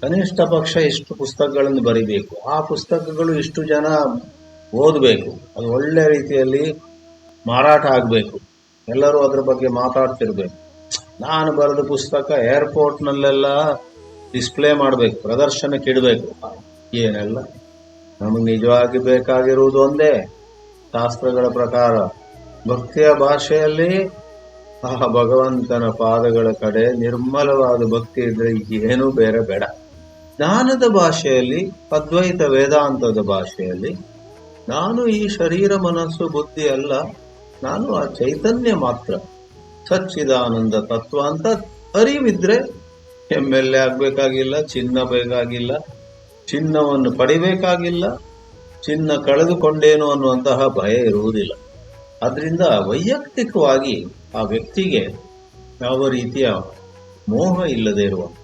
ಕನಿಷ್ಠ ಪಕ್ಷ ಇಷ್ಟು ಪುಸ್ತಕಗಳನ್ನು ಬರಿಬೇಕು? ಆ ಪುಸ್ತಕಗಳು ಇಷ್ಟು ಜನ ಓದಬೇಕು. ಅದು ಒಳ್ಳೆ ರೀತಿಯಲ್ಲಿ ಮಾರಾಟ ಆಗಬೇಕು. ಎಲ್ಲರೂ ಅದರ ಬಗ್ಗೆ ಮಾತಾಡ್ತಿರ್ಬೇಕು. ನಾನು ಬರೆದ ಪುಸ್ತಕ ಏರ್ಪೋರ್ಟ್ನಲ್ಲೆಲ್ಲ ಡಿಸ್ಪ್ಲೇ ಮಾಡಬೇಕು, ಪ್ರದರ್ಶನಕ್ಕೆ ಇಡಬೇಕು. ಏನೆಲ್ಲ? ನಮಗೆ ನಿಜವಾಗಿ ಬೇಕಾಗಿರುವುದು ಒಂದೇ, ಶಾಸ್ತ್ರಗಳ ಪ್ರಕಾರ ಭಕ್ತಿಯ ಭಾಷೆಯಲ್ಲಿ ಆ ಭಗವಂತನ ಪಾದಗಳ ಕಡೆ ನಿರ್ಮಲವಾದ ಭಕ್ತಿ ಇದ್ರೆ ಏನೂ ಬೇರೆ ಬೇಡ. ಜ್ಞಾನದ ಭಾಷೆಯಲ್ಲಿ, ಅದ್ವೈತ ವೇದಾಂತದ ಭಾಷೆಯಲ್ಲಿ, ನಾನು ಈ ಶರೀರ, ಮನಸ್ಸು, ಬುದ್ಧಿ ಅಲ್ಲ ನಾನು ಆ ಚೈತನ್ಯ ಮಾತ್ರ. ಸಚ್ಚಿದಾನಂದ ತತ್ವ ಅಂತ ಅರಿವಿದ್ರೆ ಎಂ ಎಲ್ ಎ ಆಗ್ಬೇಕಾಗಿಲ್ಲ, ಚಿನ್ನ ಬೇಕಾಗಿಲ್ಲ, ಚಿನ್ನವನ್ನು ಪಡಿಬೇಕಾಗಿಲ್ಲ, ಚಿನ್ನ ಕಳೆದುಕೊಂಡೇನು ಅನ್ನುವಂತಹ ಭಯ ಇರುವುದಿಲ್ಲ. ಅದರಿಂದ ವೈಯಕ್ತಿಕವಾಗಿ ಆ ವ್ಯಕ್ತಿಗೆ ಯಾವ ರೀತಿಯ ಮೋಹ ಇಲ್ಲದೆ ಇರುವಂತ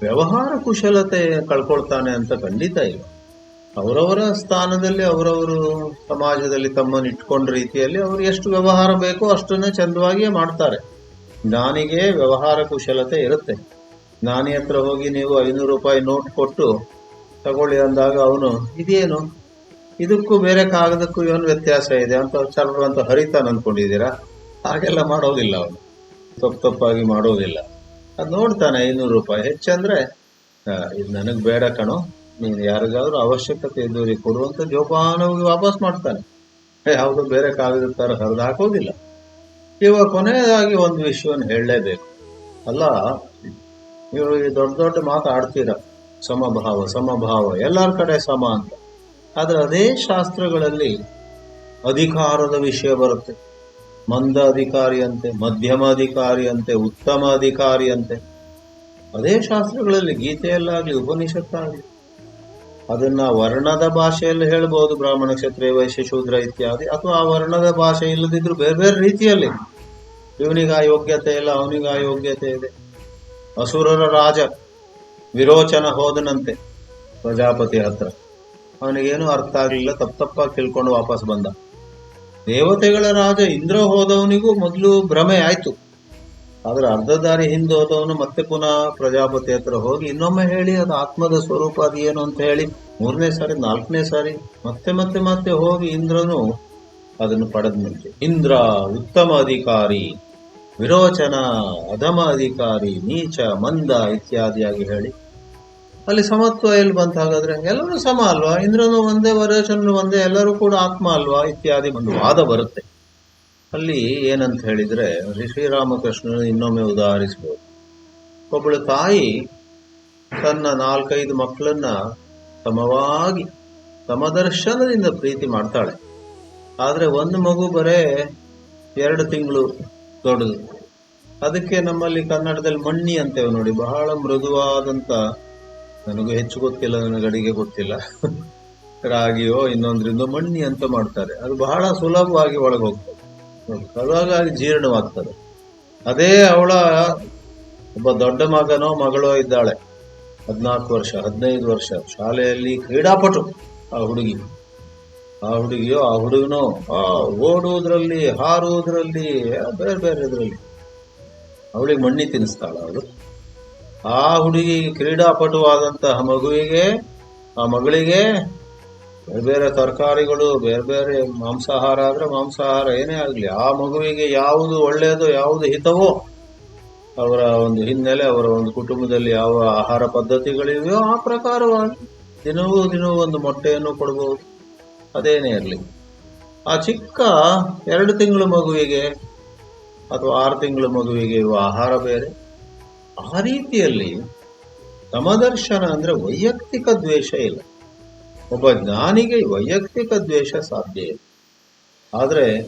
ವ್ಯವಹಾರ ಕುಶಲತೆ ಕಳ್ಕೊಳ್ತಾನೆ ಅಂತ ಖಂಡಿತ ಇಲ್ಲ. ಅವರವರ ಸ್ಥಾನದಲ್ಲಿ, ಅವರವರು ಸಮಾಜದಲ್ಲಿ ತಮ್ಮನ್ನು ಇಟ್ಕೊಂಡ ರೀತಿಯಲ್ಲಿ ಅವರು ಎಷ್ಟು ವ್ಯವಹಾರ ಬೇಕೋ ಅಷ್ಟನ್ನೇ ಚಂದವಾಗಿಯೇ ಮಾಡ್ತಾರೆ. ಜ್ಞಾನಿಗೆ ವ್ಯವಹಾರ ಕುಶಲತೆ ಇರುತ್ತೆ. ಜ್ಞಾನಿ ಹತ್ರ ಹೋಗಿ ನೀವು ಐನೂರು ರೂಪಾಯಿ ನೋಟ್ ಕೊಟ್ಟು ತಗೊಳ್ಳಿ ಅಂದಾಗ ಅವನು, ಇದೇನು? ಇದಕ್ಕೂ ಬೇರೆ ಕಾಗದಕ್ಕೂ ಏನು ವ್ಯತ್ಯಾಸ ಇದೆ? ಅಂತ ಚರ್ರ ಅಂತ ಹರಿತಾನ ಅನ್ಕೊಂಡಿದ್ದೀರಾ ಹಾಗೆಲ್ಲ ಮಾಡೋದಿಲ್ಲ ಅವನು. ತಪ್ಪು ತಪ್ಪಾಗಿ ಮಾಡೋದಿಲ್ಲ. ಅದು ನೋಡ್ತಾನೆ, ಐನೂರು ರೂಪಾಯಿ. ಹೆಚ್ಚಂದ್ರೆ ಇದು ನನಗೆ ಬೇಡ ಕಣೋ. ನೀನು ಯಾರಿಗಾದ್ರೂ ಅವಶ್ಯಕತೆ ಇದ್ದವ್ರಿಗೆ ಕೊಡುವಂತ ಜೋಪಾನವಾಗಿ ವಾಪಸ್ ಮಾಡ್ತಾನೆ. ಯಾವುದು ಬೇರೆ ಕಾಗದ ತರ ಹರಿದು ಹಾಕೋದಿಲ್ಲ. ಇವಾಗ ಕೊನೆಯದಾಗಿ ಒಂದು ವಿಷಯವನ್ನು ಹೇಳಲೇಬೇಕು. ಅಲ್ಲ ನೀವು ಈ ದೊಡ್ಡ ದೊಡ್ಡ ಮಾತು ಆಡ್ತೀರ ಸಮಭಾವ ಸಮಭಾವ, ಎಲ್ಲರ ಕಡೆ ಸಮ ಅಂತ. ಆದರೆ ಅದೇ ಶಾಸ್ತ್ರಗಳಲ್ಲಿ ಅಧಿಕಾರದ ವಿಷಯ ಬರುತ್ತೆ. ಮಂದ ಮಧ್ಯಮಾಧಿಕಾರಿಯಂತೆ ಉತ್ತಮ ಅಧಿಕಾರಿಯಂತೆ ಅದೇ ಶಾಸ್ತ್ರಗಳಲ್ಲಿ ಗೀತೆಯಲ್ಲಾಗಲಿ ಉಪನಿಷತ್ತಾಗಲಿ. ಅದನ್ನ ವರ್ಣದ ಭಾಷೆಯಲ್ಲಿ ಹೇಳ್ಬೋದು, ಬ್ರಾಹ್ಮಣ ಕ್ಷತ್ರಿಯ ವೈಶ್ಯ ಶೂದ್ರ ಇತ್ಯಾದಿ. ಅಥವಾ ಆ ವರ್ಣದ ಭಾಷೆ ಇಲ್ಲದಿದ್ರು ಬೇರೆ ಬೇರೆ ರೀತಿಯಲ್ಲಿ. ಇವನಿಗೆ ಆ ಯೋಗ್ಯತೆ ಇಲ್ಲ, ಅವನಿಗೆ ಆ ಯೋಗ್ಯತೆ ಇದೆ. ಅಸುರರ ರಾಜ, ವಿರೋಚನ ಹೋದನಂತೆ ಪ್ರಜಾಪತಿ ಹತ್ರ. ಅವನಿಗೇನು ಅರ್ಥ ಆಗಲಿಲ್ಲ, ತಪ್ಪ ತಪ್ಪಾಗಿ ತಿಳ್ಕೊಂಡು ವಾಪಸ್ ಬಂದ. ದೇವತೆಗಳ ರಾಜ ಇಂದ್ರ ಹೋದವನಿಗೂ ಮೊದಲು ಭ್ರಮೆ ಆಯ್ತು. ಆದ್ರೆ ಅರ್ಧ ದಾರಿ ಹಿಂದೆ ಹೋದವನು ಮತ್ತೆ ಪುನಃ ಪ್ರಜಾಪತಿ ಹತ್ರ ಹೋಗಿ ಇನ್ನೊಮ್ಮೆ ಹೇಳಿ ಅದು ಆತ್ಮದ ಸ್ವರೂಪ ಅದು ಏನು ಅಂತ ಹೇಳಿ ಮೂರನೇ ಸಾರಿ, ನಾಲ್ಕನೇ ಸಾರಿ, ಮತ್ತೆ ಮತ್ತೆ ಮತ್ತೆ ಹೋಗಿ ಇಂದ್ರನು ಅದನ್ನು ಪಡೆದ್ನಂತೆ. ಇಂದ್ರ ಉತ್ತಮ ಅಧಿಕಾರಿ, ವಿರೋಚನ, ಅಧಮ ಅಧಿಕಾರಿ, ನೀಚ, ಮಂದ ಇತ್ಯಾದಿಯಾಗಿ ಹೇಳಿ ಅಲ್ಲಿ ಸಮತ್ವ ಎಲ್ಲಿ ಬಂತ ಹಾಗಾದ್ರೆ? ಎಲ್ಲರೂ ಸಮ ಅಲ್ವಾ? ಇಂದ್ರನು ಒಂದೇ ವರೋಚನನು ಒಂದೇ, ಎಲ್ಲರೂ ಕೂಡ ಆತ್ಮ ಅಲ್ವಾ? ಇತ್ಯಾದಿ ಒಂದು ವಾದ ಬರುತ್ತೆ. ಅಲ್ಲಿ ಏನಂತ ಹೇಳಿದ್ರೆ ಶ್ರೀರಾಮಕೃಷ್ಣನು ಇನ್ನೊಮ್ಮೆ ಉದಾಹರಿಸ್ಬೋದು ಒಬ್ಬಳು ತಾಯಿ ತನ್ನ ನಾಲ್ಕೈದು ಮಕ್ಕಳನ್ನ ಸಮವಾಗಿ, ಸಮದರ್ಶನದಿಂದ ಪ್ರೀತಿ ಮಾಡ್ತಾಳೆ. ಆದ್ರೆ ಒಂದು ಮಗು ಬರೇ ಎರಡು ತಿಂಗಳು ದೊಡ್ಡದು. ಅದಕ್ಕೆ ನಮ್ಮಲ್ಲಿ ಕನ್ನಡದಲ್ಲಿ ಮಣ್ಣಿ ಅಂತೇವೆ ನೋಡಿ. ಬಹಳ ಮೃದುವಾದಂತ ನನಗೂ ಹೆಚ್ಚು ಗೊತ್ತಿಲ್ಲ ನನಗೆ ಅಡಿಗೆ ಗೊತ್ತಿಲ್ಲ. ರಾಗಿಯೋ ಇನ್ನೊಂದ್ರಿಂದ ಮಣ್ಣಿ ಅಂತ ಮಾಡ್ತಾರೆ. ಅದು ಬಹಳ ಸುಲಭವಾಗಿ ಒಳಗೆ ಹೋಗ್ತದೆ ಸುಲಭವಾಗಿ ಜೀರ್ಣವಾಗ್ತದೆ. ಅದೇ ಅವಳ ಒಬ್ಬ ದೊಡ್ಡ ಮಗನೋ ಮಗಳೋ ಇದ್ದಾಳೆ, ಹದಿನಾಲ್ಕು ವರ್ಷ, ಹದಿನೈದು ವರ್ಷ, ಶಾಲೆಯಲ್ಲಿ ಕ್ರೀಡಾಪಟು ಆ ಹುಡುಗಿ. ಆ ಹುಡುಗಿಯೋ, ಆ ಹುಡುಗನೋ, ಆ ಓಡುವುದರಲ್ಲಿ ಹಾರುವುದರಲ್ಲಿ ಬೇರೆ ಬೇರೆ ಇದರಲ್ಲಿ, ಅವಳಿಗೆ ಮಣ್ಣಿ ತಿನ್ನಿಸ್ತಾಳ ಅವಳು. ಆ ಹುಡುಗಿ ಕ್ರೀಡಾಪಟುವಾದಂತಹ ಮಗುವಿಗೆ, ಆ ಮಗಳಿಗೆ ಬೇರೆ ಬೇರೆ ತರಕಾರಿಗಳು, ಬೇರೆ ಬೇರೆ ಮಾಂಸಾಹಾರ ಆದರೆ ಮಾಂಸಾಹಾರ ಏನೇ ಆಗಲಿ, ಆ ಮಗುವಿಗೆ ಯಾವುದು ಒಳ್ಳೆಯದು, ಯಾವುದು ಹಿತವೋ, ಅವರ ಒಂದು ಹಿನ್ನೆಲೆ, ಅವರ ಒಂದು ಕುಟುಂಬದಲ್ಲಿ ಯಾವ ಆಹಾರ ಪದ್ಧತಿಗಳಿವೆಯೋ ಆ ಪ್ರಕಾರವಾಗಿ ದಿನವೂ ದಿನವೂ ಒಂದು ಮೊಟ್ಟೆಯನ್ನು ಕೊಡಬಹುದು. ಅದೇನೇ ಇರಲಿ. ಆ ಚಿಕ್ಕ ಎರಡು ತಿಂಗಳ ಮಗುವಿಗೆ ಅಥವಾ ಆರು ತಿಂಗಳ ಮಗುವಿಗೆ ಇರುವ ಆಹಾರ ಬೇರೆ. ಆ ರೀತಿಯಲ್ಲಿ ಸಮದರ್ಶನ ಅಂದ್ರೆ ವೈಯಕ್ತಿಕ ದ್ವೇಷ ಇಲ್ಲ. ಒಬ್ಬ ಜ್ಞಾನಿಗೆ ವೈಯಕ್ತಿಕ ದ್ವೇಷ ಸಾಧ್ಯ ಇಲ್ಲ. ಆದರೆ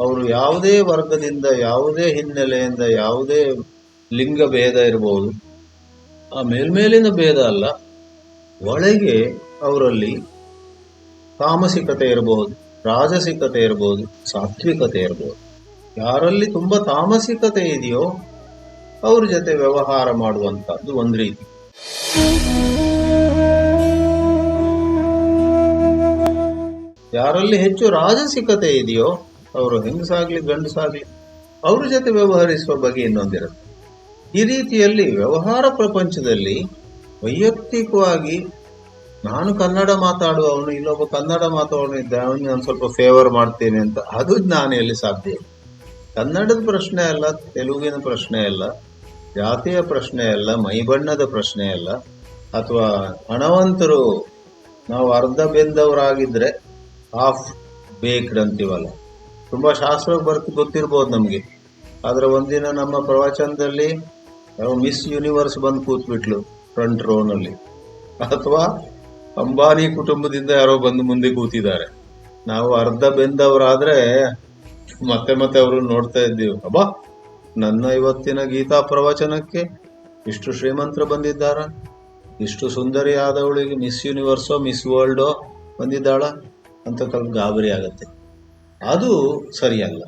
ಅವರು ಯಾವುದೇ ವರ್ಗದಿಂದ, ಯಾವುದೇ ಹಿನ್ನೆಲೆಯಿಂದ, ಯಾವುದೇ ಲಿಂಗ ಭೇದ ಇರಬಹುದು ಆ ಮೇಲ್ಮೇಲಿನ ಭೇದ ಅಲ್ಲ, ಒಳಗೆ ಅವರಲ್ಲಿ ತಾಮಸಿಕತೆ ಇರಬಹುದು ರಾಜಸಿಕತೆ ಇರಬಹುದು ಸಾತ್ವಿಕತೆ ಇರಬಹುದು ಯಾರಲ್ಲಿ ತುಂಬಾ ತಾಮಸಿಕತೆ ಇದೆಯೋ ಅವ್ರ ಜೊತೆ ವ್ಯವಹಾರ ಮಾಡುವಂತದ್ದು ಒಂದು ರೀತಿ. ಯಾರಲ್ಲಿ ಹೆಚ್ಚು ರಾಜಸಿಕತೆ ಇದೆಯೋ ಅವರು ಹೆಂಗಸಾಗ್ಲಿ ಗಂಡಸಾಗ್ಲಿ, ಅವ್ರ ಜೊತೆ ವ್ಯವಹರಿಸುವ ಬಗ್ಗೆ ಇನ್ನೊಂದಿರುತ್ತೆ ಈ ರೀತಿಯಲ್ಲಿ ವ್ಯವಹಾರ ಪ್ರಪಂಚದಲ್ಲಿ ವೈಯಕ್ತಿಕವಾಗಿ ನಾನು ಕನ್ನಡ ಮಾತಾಡುವವನು, ಇಲ್ಲೊಬ್ಬ ಕನ್ನಡ ಮಾತಾಡೋನು ಇದ್ದ, ಅವನಿಗೆ ನಾನು ಸ್ವಲ್ಪ ಫೇವರ್ ಮಾಡ್ತೇನೆ ಅಂತ, ಅದು ನಾನು ಎಲ್ಲಿ ಸಾಧ್ಯ ಕನ್ನಡದ ಪ್ರಶ್ನೆ ಅಲ್ಲ, ತೆಲುಗಿನ ಪ್ರಶ್ನೆ ಅಲ್ಲ ಜಾತಿಯ ಪ್ರಶ್ನೆ ಅಲ್ಲ ಮೈಬಣ್ಣದ ಪ್ರಶ್ನೆ ಅಲ್ಲ, ಅಥವಾ ಹಣವಂತರು ನಾವು ಅರ್ಧ ಬೆಂದವರಾಗಿದ್ರೆ ಹಾಫ್ ಬೇಕ್ಡ್ ಅಂತೀವಲ್ಲ. ತುಂಬಾ ಶಾಸ್ತ್ರ ಬರ್ತಿ ಗೊತ್ತಿರ್ಬೋದು ನಮಗೆ. ಆದ್ರೆ ಒಂದಿನ ನಮ್ಮ ಪ್ರವಚನದಲ್ಲಿ ಮಿಸ್ ಯೂನಿವರ್ಸ್ ಬಂದು ಕೂತ್ಬಿಟ್ಲು ಫ್ರಂಟ್ ರೋನಲ್ಲಿ ಅಥವಾ ಅಂಬಾನಿ ಕುಟುಂಬದಿಂದ ಯಾರೋ ಬಂದು ಮುಂದೆ ಕೂತಿದ್ದಾರೆ. ನಾವು ಅರ್ಧ ಬೆಂದವರಾದ್ರೆ ಮತ್ತೆ ಮತ್ತೆ ಅವರು ನೋಡ್ತಾ ಇದ್ದೀವಿ. ಅಬ್ಬಾ! ನನ್ನ ಇವತ್ತಿನ ಗೀತಾ ಪ್ರವಚನಕ್ಕೆ ಇಷ್ಟು ಶ್ರೀಮಂತರು ಬಂದಿದ್ದಾರ? ಇಷ್ಟು ಸುಂದರಿಯಾದವಳಿಗೆ ಮಿಸ್ ಯೂನಿವರ್ಸೋ ಮಿಸ್ ವರ್ಲ್ಡೋ ಬಂದಿದ್ದಾಳ? ಅಂತ ಕಲ್ ಗಾಬರಿ ಆಗತ್ತೆ. ಅದು ಸರಿಯಲ್ಲ.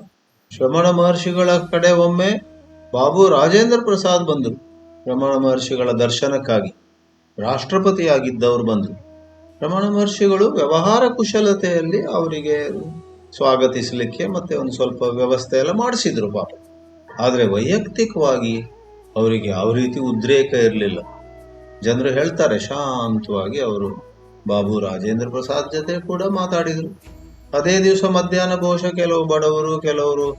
ಶ್ರಮಣ ಮಹರ್ಷಿಗಳ ಕಡೆ ಒಮ್ಮೆ ಬಾಬು ರಾಜೇಂದ್ರ ಪ್ರಸಾದ್ ಬಂದರು. ರಮಣ ಮಹರ್ಷಿಗಳ ದರ್ಶನಕ್ಕಾಗಿ. ರಾಷ್ಟ್ರಪತಿಯಾಗಿದ್ದವರು ಬಂದರು. ರಮಣ ಮಹರ್ಷಿಗಳು ವ್ಯವಹಾರ ಕುಶಲತೆಯಲ್ಲಿ ಅವರಿಗೆ ಸ್ವಾಗತಿಸಲಿಕ್ಕೆ ಮತ್ತೆ ಒಂದು ಸ್ವಲ್ಪ ವ್ಯವಸ್ಥೆ ಎಲ್ಲ ಮಾಡಿಸಿದ್ರು ಪಾಪ. ಆದರೆ ವೈಯಕ್ತಿಕವಾಗಿ ಅವರಿಗೆ ಯಾವ ರೀತಿ ಉದ್ರೇಕ ಇರಲಿಲ್ಲ. ಜನರು ಹೇಳ್ತಾರೆ, ಶಾಂತವಾಗಿ ಅವರು ಬಾಬು ರಾಜೇಂದ್ರ ಪ್ರಸಾದ್ ಜೊತೆ ಕೂಡ ಮಾತಾಡಿದರು. ಅದೇ ದಿವಸ ಮಧ್ಯಾಹ್ನ ಬಹುಶಃ ಕೆಲವು ಬಡವರು, ಕೆಲವರು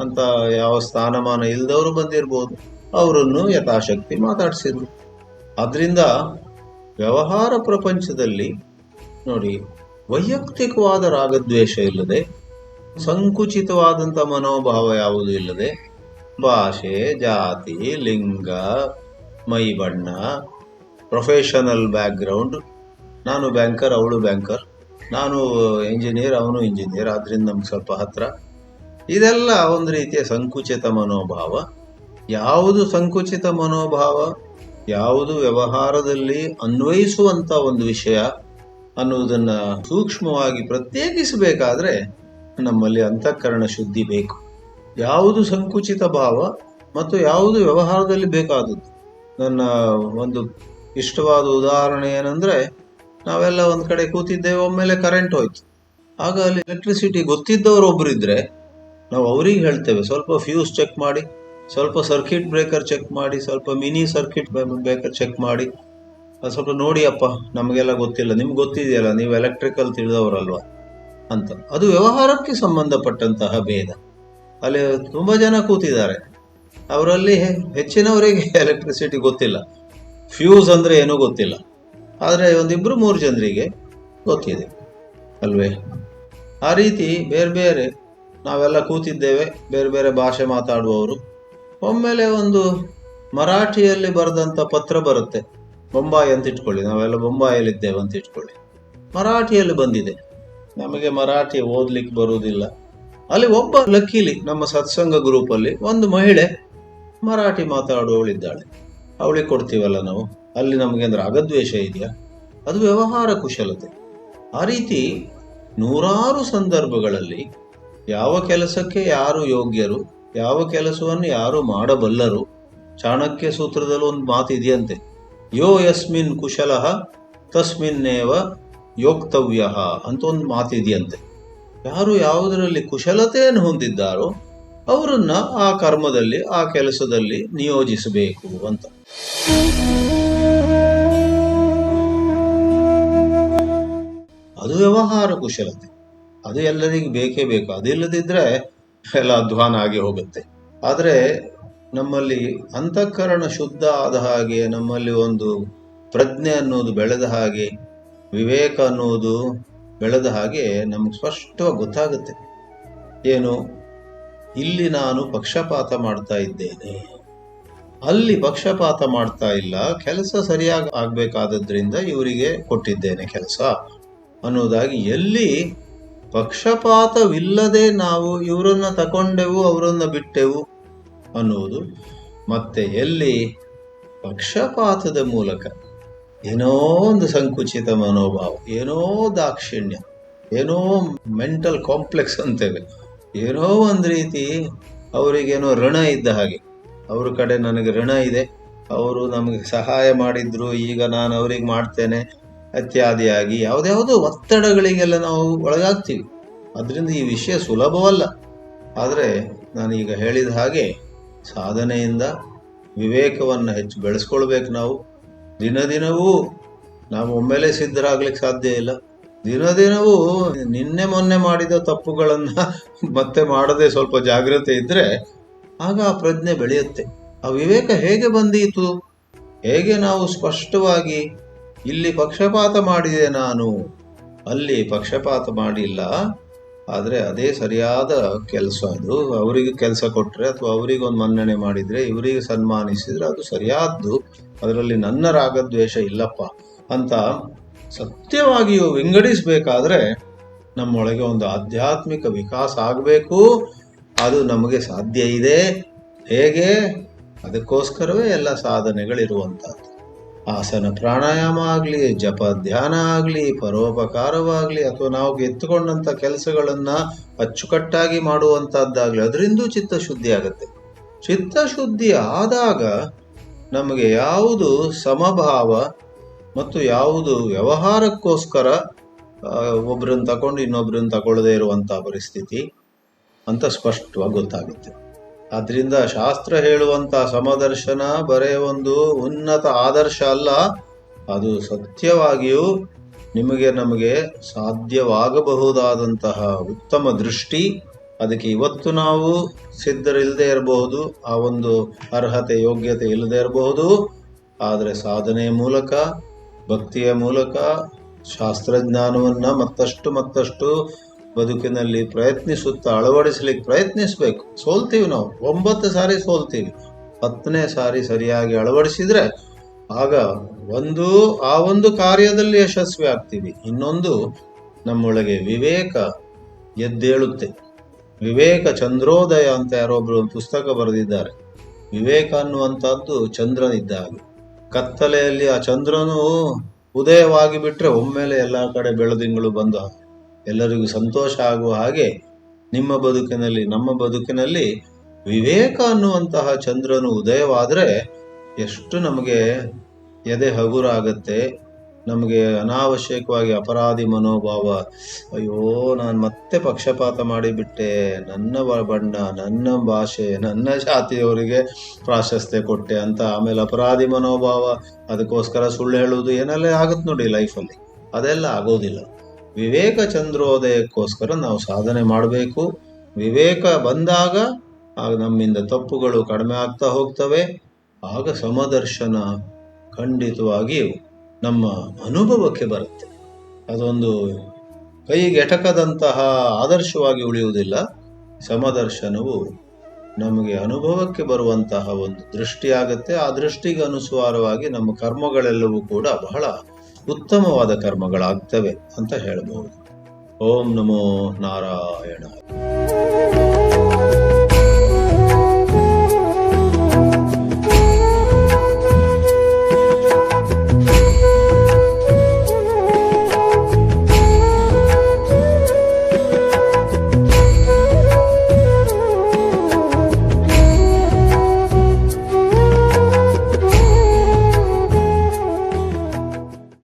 ಅಂತ ಯಾವ ಸ್ಥಾನಮಾನ ಇಲ್ಲದವರು ಬಂದಿರ್ಬೋದು, ಅವರನ್ನು ಯಥಾಶಕ್ತಿ ಮಾತಾಡಿಸಿದ್ರು. ಅದರಿಂದ ವ್ಯವಹಾರ ಪ್ರಪಂಚದಲ್ಲಿ ನೋಡಿ, ವೈಯಕ್ತಿಕವಾದ ರಾಗದ್ವೇಷ ಇಲ್ಲದೆ ಸಂಕುಚಿತವಾದಂಥ ಮನೋಭಾವ ಯಾವುದೂ ಇಲ್ಲದೆ ಭಾಷೆ, ಜಾತಿ, ಲಿಂಗ, ಮೈ ಬಣ್ಣ ಪ್ರೊಫೆಷನಲ್ ಬ್ಯಾಕ್ಗ್ರೌಂಡ್ ನಾನು ಬ್ಯಾಂಕರ್ ಅವಳು ಬ್ಯಾಂಕರ್ ನಾನು ಇಂಜಿನಿಯರ್ ಅವನು ಇಂಜಿನಿಯರ್ ಆದ್ರಿಂದ ನಮ್ಗೆ ಸ್ವಲ್ಪ ಹತ್ರ. ಇದೆಲ್ಲ ಒಂದು ರೀತಿಯ ಸಂಕುಚಿತ ಮನೋಭಾವ. ಯಾವುದು ಸಂಕುಚಿತ ಮನೋಭಾವ? ಯಾವುದು ವ್ಯವಹಾರದಲ್ಲಿ ಅನ್ವಯಿಸುವಂತ ಒಂದು ವಿಷಯ ಅನ್ನುವುದನ್ನ ಸೂಕ್ಷ್ಮವಾಗಿ ಪ್ರತ್ಯೇಕಿಸಬೇಕಾದ್ರೆ ನಮ್ಮಲ್ಲಿ ಅಂತಃಕರಣ ಶುದ್ಧಿ ಬೇಕು. ಯಾವುದು ಸಂಕುಚಿತ ಭಾವ ಮತ್ತು ಯಾವುದು ವ್ಯವಹಾರದಲ್ಲಿ ಬೇಕಾದದ್ದು. ನನ್ನ ಒಂದು ಇಷ್ಟವಾದ ಉದಾಹರಣೆ ಏನಂದ್ರೆ, ನಾವೆಲ್ಲ ಒಂದು ಕಡೆ ಕೂತಿದ್ದೇವೆ, ಒಮ್ಮೆಲೆ ಕರೆಂಟ್ ಹೋಯ್ತು. ಆಗ ಅಲ್ಲಿ ಎಲೆಕ್ಟ್ರಿಸಿಟಿ ಗೊತ್ತಿದ್ದವರು ಒಬ್ರು ಇದ್ರೆ ನಾವು ಅವ್ರಿಗೆ ಹೇಳ್ತೇವೆ, ಸ್ವಲ್ಪ ಫ್ಯೂಸ್ ಚೆಕ್ ಮಾಡಿ, ಸ್ವಲ್ಪ ಸರ್ಕಿಟ್ ಬ್ರೇಕರ್ ಚೆಕ್ ಮಾಡಿ, ಸ್ವಲ್ಪ ಮಿನಿ ಸರ್ಕಿಟ್ ಬ್ರೇಕರ್ ಚೆಕ್ ಮಾಡಿ. ಅದು ಸ್ವಲ್ಪ ನೋಡಿ ಅಪ್ಪ, ನಮಗೆಲ್ಲ ಗೊತ್ತಿಲ್ಲ, ನಿಮ್ಗೆ ಗೊತ್ತಿದೆಯಲ್ಲ, ನೀವು ಎಲೆಕ್ಟ್ರಿಕಲ್ ತಿಳಿದವರಲ್ವ ಅಂತ. ಅದು ವ್ಯವಹಾರಕ್ಕೆ ಸಂಬಂಧಪಟ್ಟಂತಹ ಭೇದ. ಅಲ್ಲಿ ತುಂಬಾ ಜನ ಕೂತಿದ್ದಾರೆ. ಅವರಲ್ಲಿ ಹೆಚ್ಚಿನವರಿಗೆ ಎಲೆಕ್ಟ್ರಿಸಿಟಿ ಗೊತ್ತಿಲ್ಲ. ಫ್ಯೂಸ್ ಅಂದ್ರೆ ಏನೂ ಗೊತ್ತಿಲ್ಲ. ಆದರೆ ಒಂದಿಬ್ಬರು ಮೂರು ಜನರಿಗೆ ಗೊತ್ತಿದೆ. ಅಲ್ವೇ? ಆ ರೀತಿ ಬೇರೆ ಬೇರೆ ನಾವೆಲ್ಲ ಕೂತಿದ್ದೇವೆ, ಬೇರೆ ಬೇರೆ ಭಾಷೆ ಮಾತಾಡುವವರು. ಒಮ್ಮೆಲೆ ಒಂದು ಮರಾಠಿಯಲ್ಲಿ ಬರೆದಂಥ ಪತ್ರ ಬರುತ್ತೆ. ಬೊಂಬಾಯಿ ಅಂತ ಇಟ್ಕೊಳ್ಳಿ. ನಾವೆಲ್ಲ ಬೊಂಬಾಯಲ್ಲಿದ್ದೇವೆ ಅಂತ ಇಟ್ಕೊಳ್ಳಿ. ಮರಾಠಿಯಲ್ಲಿ ಬಂದಿದೆ. ನಮಗೆ ಮರಾಠಿ ಓದ್ಲಿಕ್ಕೆ ಬರುವುದಿಲ್ಲ. ಅಲ್ಲಿ ಒಬ್ಬ ಲಕ್ಕೀಲಿ ನಮ್ಮ ಸತ್ಸಂಗ ಗ್ರೂಪಲ್ಲಿ ಒಂದು ಮಹಿಳೆ ಮರಾಠಿ ಮಾತಾಡುವವಳಿದ್ದಾಳೆ. ಅವಳಿಗೆ ಕೊಡ್ತೀವಲ್ಲ ನಾವು? ಅಲ್ಲಿ ನಮಗೆ ಅಂದ್ರೆ ಅಗದ್ವೇಷ ಇದೆಯಾ? ಅದು ವ್ಯವಹಾರ ಕುಶಲತೆ. ಆ ರೀತಿ ನೂರಾರು ಸಂದರ್ಭಗಳಲ್ಲಿ ಯಾವ ಕೆಲಸಕ್ಕೆ ಯಾರು ಯೋಗ್ಯರು, ಯಾವ ಕೆಲಸವನ್ನು ಯಾರು ಮಾಡಬಲ್ಲರು, ಚಾಣಕ್ಯ ಸೂತ್ರದಲ್ಲಿ ಒಂದು ಮಾತು ಇದೆಯಂತೆ. ಯೋ ಯಸ್ಮಿನ್ ಕುಶಲಃ ತಸ್ಮಿನ್ನೇವ ಯೋಕ್ತವ್ಯ ಅಂತ ಒಂದು ಮಾತು ಇದೆಯಂತೆ ಯಾರು ಯಾವುದರಲ್ಲಿ ಕುಶಲತೆಯನ್ನು ಹೊಂದಿದ್ದಾರೋ ಅವರನ್ನ ಆ ಕರ್ಮದಲ್ಲಿ, ಆ ಕೆಲಸದಲ್ಲಿ ನಿಯೋಜಿಸಬೇಕು ಅಂತ. ಅದು ವ್ಯವಹಾರ ಕುಶಲತೆ. ಅದು ಎಲ್ಲರಿಗೂ ಬೇಕೇ ಬೇಕು. ಅದಿಲ್ಲದಿದ್ರೆ ಎಲ್ಲ ಅಧ್ವಾನ ಆಗಿ ಹೋಗುತ್ತೆ. ಆದರೆ ನಮ್ಮಲ್ಲಿ ಅಂತಃಕರಣ ಶುದ್ಧ ಆದ ಹಾಗೆ, ನಮ್ಮಲ್ಲಿ ಒಂದು ಪ್ರಜ್ಞೆ ಅನ್ನೋದು ಬೆಳೆದ ಹಾಗೆ, ವಿವೇಕ ಅನ್ನೋದು ಬೆಳೆದ ಹಾಗೆ ನಮ್ಗೆ ಸ್ಪಷ್ಟವಾಗಿ ಗೊತ್ತಾಗುತ್ತೆ. ಏನು? ಇಲ್ಲಿ ನಾನು ಪಕ್ಷಪಾತ ಮಾಡ್ತಾ ಇದ್ದೇನೆ. ಅಲ್ಲಿ ಪಕ್ಷಪಾತ ಮಾಡ್ತಾ ಇಲ್ಲ, ಕೆಲಸ ಸರಿಯಾಗಿ ಆಗ್ಬೇಕಾದದ್ರಿಂದ ಇವರಿಗೆ ಕೊಟ್ಟಿದ್ದೇನೆ ಕೆಲಸ ಅನ್ನೋದಾಗಿ ಎಲ್ಲಿ ಪಕ್ಷಪಾತವಿಲ್ಲದೆ ನಾವು ಇವರನ್ನ ತಕೊಂಡೆವು, ಅವರನ್ನ ಬಿಟ್ಟೆವು ಅನ್ನುವುದು ಮತ್ತೆ ಎಲ್ಲಿ ಪಕ್ಷಪಾತದ ಮೂಲಕ. ಏನೋ ಒಂದು ಸಂಕುಚಿತ ಮನೋಭಾವ, ಏನೋ ದಾಕ್ಷಿಣ್ಯ, ಏನೋ ಮೆಂಟಲ್ ಕಾಂಪ್ಲೆಕ್ಸ್ ಅಂತೇವೆ ಏನೋ ಒಂದು ರೀತಿ ಅವರಿಗೇನೋ ಋಣ ಇದ್ದ ಹಾಗೆ. ಅವ್ರ ಕಡೆ ನನಗೆ ಋಣ ಇದೆ, ಅವರು ನಮಗೆ ಸಹಾಯ ಮಾಡಿದ್ರು, ಈಗ ನಾನು ಅವ್ರಿಗೆ ಮಾಡ್ತೇನೆ, ಇತ್ಯಾದಿಯಾಗಿ ಯಾವುದ್ಯಾವುದೋ ಒತ್ತಡಗಳಿಗೆಲ್ಲ ನಾವು ಒಳಗಾಗ್ತೀವಿ. ಅದರಿಂದ ಈ ವಿಷಯ ಸುಲಭವಲ್ಲ. ಆದರೆ ನಾನೀಗ ಹೇಳಿದ ಹಾಗೆ ಸಾಧನೆಯಿಂದ ವಿವೇಕವನ್ನು ಹೆಚ್ಚು ಬೆಳೆಸ್ಕೊಳ್ಬೇಕು ನಾವು. ದಿನ ದಿನವೂ ನಾವು ಒಮ್ಮೆಲೆ ಸಿದ್ಧರಾಗ್ಲಿಕ್ಕೆ ಸಾಧ್ಯ ಇಲ್ಲ. ದಿನ ದಿನವೂ ನಿನ್ನೆ ಮೊನ್ನೆ ಮಾಡಿದ ತಪ್ಪುಗಳನ್ನು ಮತ್ತೆ ಮಾಡದೆ ಸ್ವಲ್ಪ ಜಾಗ್ರತೆ ಇದ್ದರೆ ಆಗ ಆ ಪ್ರಜ್ಞೆ ಬೆಳೆಯುತ್ತೆ. ಆ ವಿವೇಕ ಹೇಗೆ ಬಂದೀತು? ಹೇಗೆ ನಾವು ಸ್ಪಷ್ಟವಾಗಿ ಇಲ್ಲಿ ಪಕ್ಷಪಾತ ಮಾಡಿದೆ ನಾನು? ಅಲ್ಲಿ ಪಕ್ಷಪಾತ ಮಾಡಿಲ್ಲ, ಆದರೆ ಅದೇ ಸರಿಯಾದ ಕೆಲಸ ಅದು. ಅವರಿಗೆ ಕೆಲಸ ಕೊಟ್ಟರೆ ಅಥವಾ ಅವರಿಗೊಂದು ಮನ್ನಣೆ ಮಾಡಿದರೆ, ಇವರಿಗೆ ಸನ್ಮಾನಿಸಿದರೆ ಅದು ಸರಿಯಾದ್ದು. ಅದರಲ್ಲಿ ನನ್ನ ರಾಗದ್ವೇಷ ಇಲ್ಲಪ್ಪ ಅಂತ ಸತ್ಯವಾಗಿಯೂ ವಿಂಗಡಿಸಬೇಕಾದ್ರೆ ನಮ್ಮೊಳಗೆ ಒಂದು ಆಧ್ಯಾತ್ಮಿಕ ವಿಕಾಸ ಆಗಬೇಕು. ಅದು ನಮಗೆ ಸಾಧ್ಯ ಇದೆ. ಹೇಗೆ? ಅದಕ್ಕೋಸ್ಕರವೇ ಎಲ್ಲ ಸಾಧನೆಗಳಿರುವಂಥದ್ದು. ಆಸನ ಪ್ರಾಣಾಯಾಮ ಆಗಲಿ, ಜಪ ಧ್ಯಾನ ಆಗಲಿ, ಪರೋಪಕಾರವಾಗಲಿ, ಅಥವಾ ನಾವು ಎತ್ತುಕೊಂಡಂಥ ಕೆಲಸಗಳನ್ನು ಅಚ್ಚುಕಟ್ಟಾಗಿ ಮಾಡುವಂಥದ್ದಾಗಲಿ, ಅದರಿಂದೂ ಚಿತ್ತಶುದ್ಧಿ ಆಗುತ್ತೆ. ಚಿತ್ತಶುದ್ಧಿ ಆದಾಗ ನಮಗೆ ಯಾವುದು ಸಮಭಾವ ಮತ್ತು ಯಾವುದು ವ್ಯವಹಾರಕ್ಕೋಸ್ಕರ ಒಬ್ಬರನ್ನು ತಗೊಂಡು ಇನ್ನೊಬ್ಬರನ್ನು ತಗೊಳ್ಳದೇ ಇರುವಂಥ ಪರಿಸ್ಥಿತಿ ಅಂತ ಸ್ಪಷ್ಟವಾಗಿ ಗೊತ್ತಾಗುತ್ತೆ. ಆದ್ದರಿಂದ ಶಾಸ್ತ್ರ ಹೇಳುವಂಥ ಸಮದರ್ಶನ ಬರೇ ಒಂದು ಉನ್ನತ ಆದರ್ಶ ಅಲ್ಲ, ಅದು ಸತ್ಯವಾಗಿಯೂ ನಿಮಗೆ ನಮಗೆ ಸಾಧ್ಯವಾಗಬಹುದಾದಂತಹ ಉತ್ತಮ ದೃಷ್ಟಿ. ಅದಕ್ಕೆ ಇವತ್ತು ನಾವು ಸಿದ್ಧರಿಲ್ಲದೆ ಇರಬಹುದು, ಆ ಒಂದು ಅರ್ಹತೆ, ಯೋಗ್ಯತೆ ಇಲ್ಲದೆ ಇರಬಹುದು. ಆದರೆ ಸಾಧನೆಯ ಮೂಲಕ, ಭಕ್ತಿಯ ಮೂಲಕ, ಶಾಸ್ತ್ರಜ್ಞಾನವನ್ನು ಮತ್ತಷ್ಟು ಮತ್ತಷ್ಟು ಬದುಕಿನಲ್ಲಿ ಪ್ರಯತ್ನಿಸುತ್ತಾ ಅಳವಡಿಸಲಿಕ್ಕೆ ಪ್ರಯತ್ನಿಸಬೇಕು. ಸೋಲ್ತೀವಿ ನಾವು. ಒಂಬತ್ತು ಸಾರಿ ಸೋಲ್ತೀವಿ. ಹತ್ತನೇ ಸಾರಿ ಸರಿಯಾಗಿ ಅಳವಡಿಸಿದರೆ ಆಗ ಒಂದು, ಆ ಒಂದು ಕಾರ್ಯದಲ್ಲಿ ಯಶಸ್ವಿ ಆಗ್ತೀವಿ. ಇನ್ನೊಂದು ನಮ್ಮೊಳಗೆ ವಿವೇಕ ಎದ್ದೇಳುತ್ತೆ. ವಿವೇಕ ಚಂದ್ರೋದಯ ಅಂತ ಯಾರೊಬ್ರು ಒಂದು ಪುಸ್ತಕ ಬರೆದಿದ್ದಾರೆ. ವಿವೇಕ ಅನ್ನುವಂಥದ್ದು ಚಂದ್ರನಿದ್ದ ಹಾಗೆ ಕತ್ತಲೆಯಲ್ಲಿ ಆ ಚಂದ್ರನು ಉದಯವಾಗಿ ಬಿಟ್ರೆ ಒಮ್ಮೆಲೆ ಎಲ್ಲ ಕಡೆ ಬೆಳದಿಂಗಳು ಬಂದ ಎಲ್ಲರಿಗೂ ಸಂತೋಷ ಆಗುವ ಹಾಗೆ ನಿಮ್ಮ ಬದುಕಿನಲ್ಲಿ, ನಮ್ಮ ಬದುಕಿನಲ್ಲಿ ವಿವೇಕ ಅನ್ನುವಂತಹ ಚಂದ್ರನು ಉದಯವಾದರೆ ಎಷ್ಟು ನಮಗೆ ಎದೆ ಹಗುರ ಆಗತ್ತೆ ನಮಗೆ ಅನಾವಶ್ಯಕವಾಗಿ ಅಪರಾಧಿ ಮನೋಭಾವ. ಅಯ್ಯೋ, ನಾನು ಮತ್ತೆ ಪಕ್ಷಪಾತ ಮಾಡಿಬಿಟ್ಟೆ. ನನ್ನ ಬಣ್ಣ, ನನ್ನ ಭಾಷೆ, ನನ್ನ ಜಾತಿಯವರಿಗೆ ಪ್ರಾಶಸ್ತ್ಯ ಕೊಟ್ಟೆ ಅಂತ. ಆಮೇಲೆ ಅಪರಾಧಿ ಮನೋಭಾವ, ಅದಕ್ಕೋಸ್ಕರ ಸುಳ್ಳು ಹೇಳುವುದು ಏನೆಲ್ಲ ಆಗುತ್ತೆ ನೋಡಿ ಲೈಫಲ್ಲಿ. ಅದೆಲ್ಲ ಆಗೋದಿಲ್ಲ. ವಿವೇಕ ಚಂದ್ರೋದಯಕ್ಕೋಸ್ಕರ ನಾವು ಸಾಧನೆ ಮಾಡಬೇಕು. ವಿವೇಕ ಬಂದಾಗ ಆಗ ನಮ್ಮಿಂದ ತಪ್ಪುಗಳು ಕಡಿಮೆ ಆಗ್ತಾ ಹೋಗ್ತವೆ. ಆಗ ಸಮದರ್ಶನ ಖಂಡಿತವಾಗಿಯೂ ನಮ್ಮ ಅನುಭವಕ್ಕೆ ಬರುತ್ತೆ. ಅದೊಂದು ಕೈಗೆ ಎಟಕದಂತಹ ಆದರ್ಶವಾಗಿ ಉಳಿಯುವುದಿಲ್ಲ. ಸಮದರ್ಶನವು ನಮಗೆ ಅನುಭವಕ್ಕೆ ಬರುವಂತಹ ಒಂದು ದೃಷ್ಟಿಯಾಗತ್ತೆ ಆ ದೃಷ್ಟಿಗೆ ಅನುಸಾರವಾಗಿ ನಮ್ಮ ಕರ್ಮಗಳೆಲ್ಲವೂ ಕೂಡ ಬಹಳ ಉತ್ತಮವಾದ ಕರ್ಮಗಳಾಗ್ತವೆ ಅಂತ ಹೇಳಬಹುದು ಓಂ ನಮೋ ನಾರಾಯಣ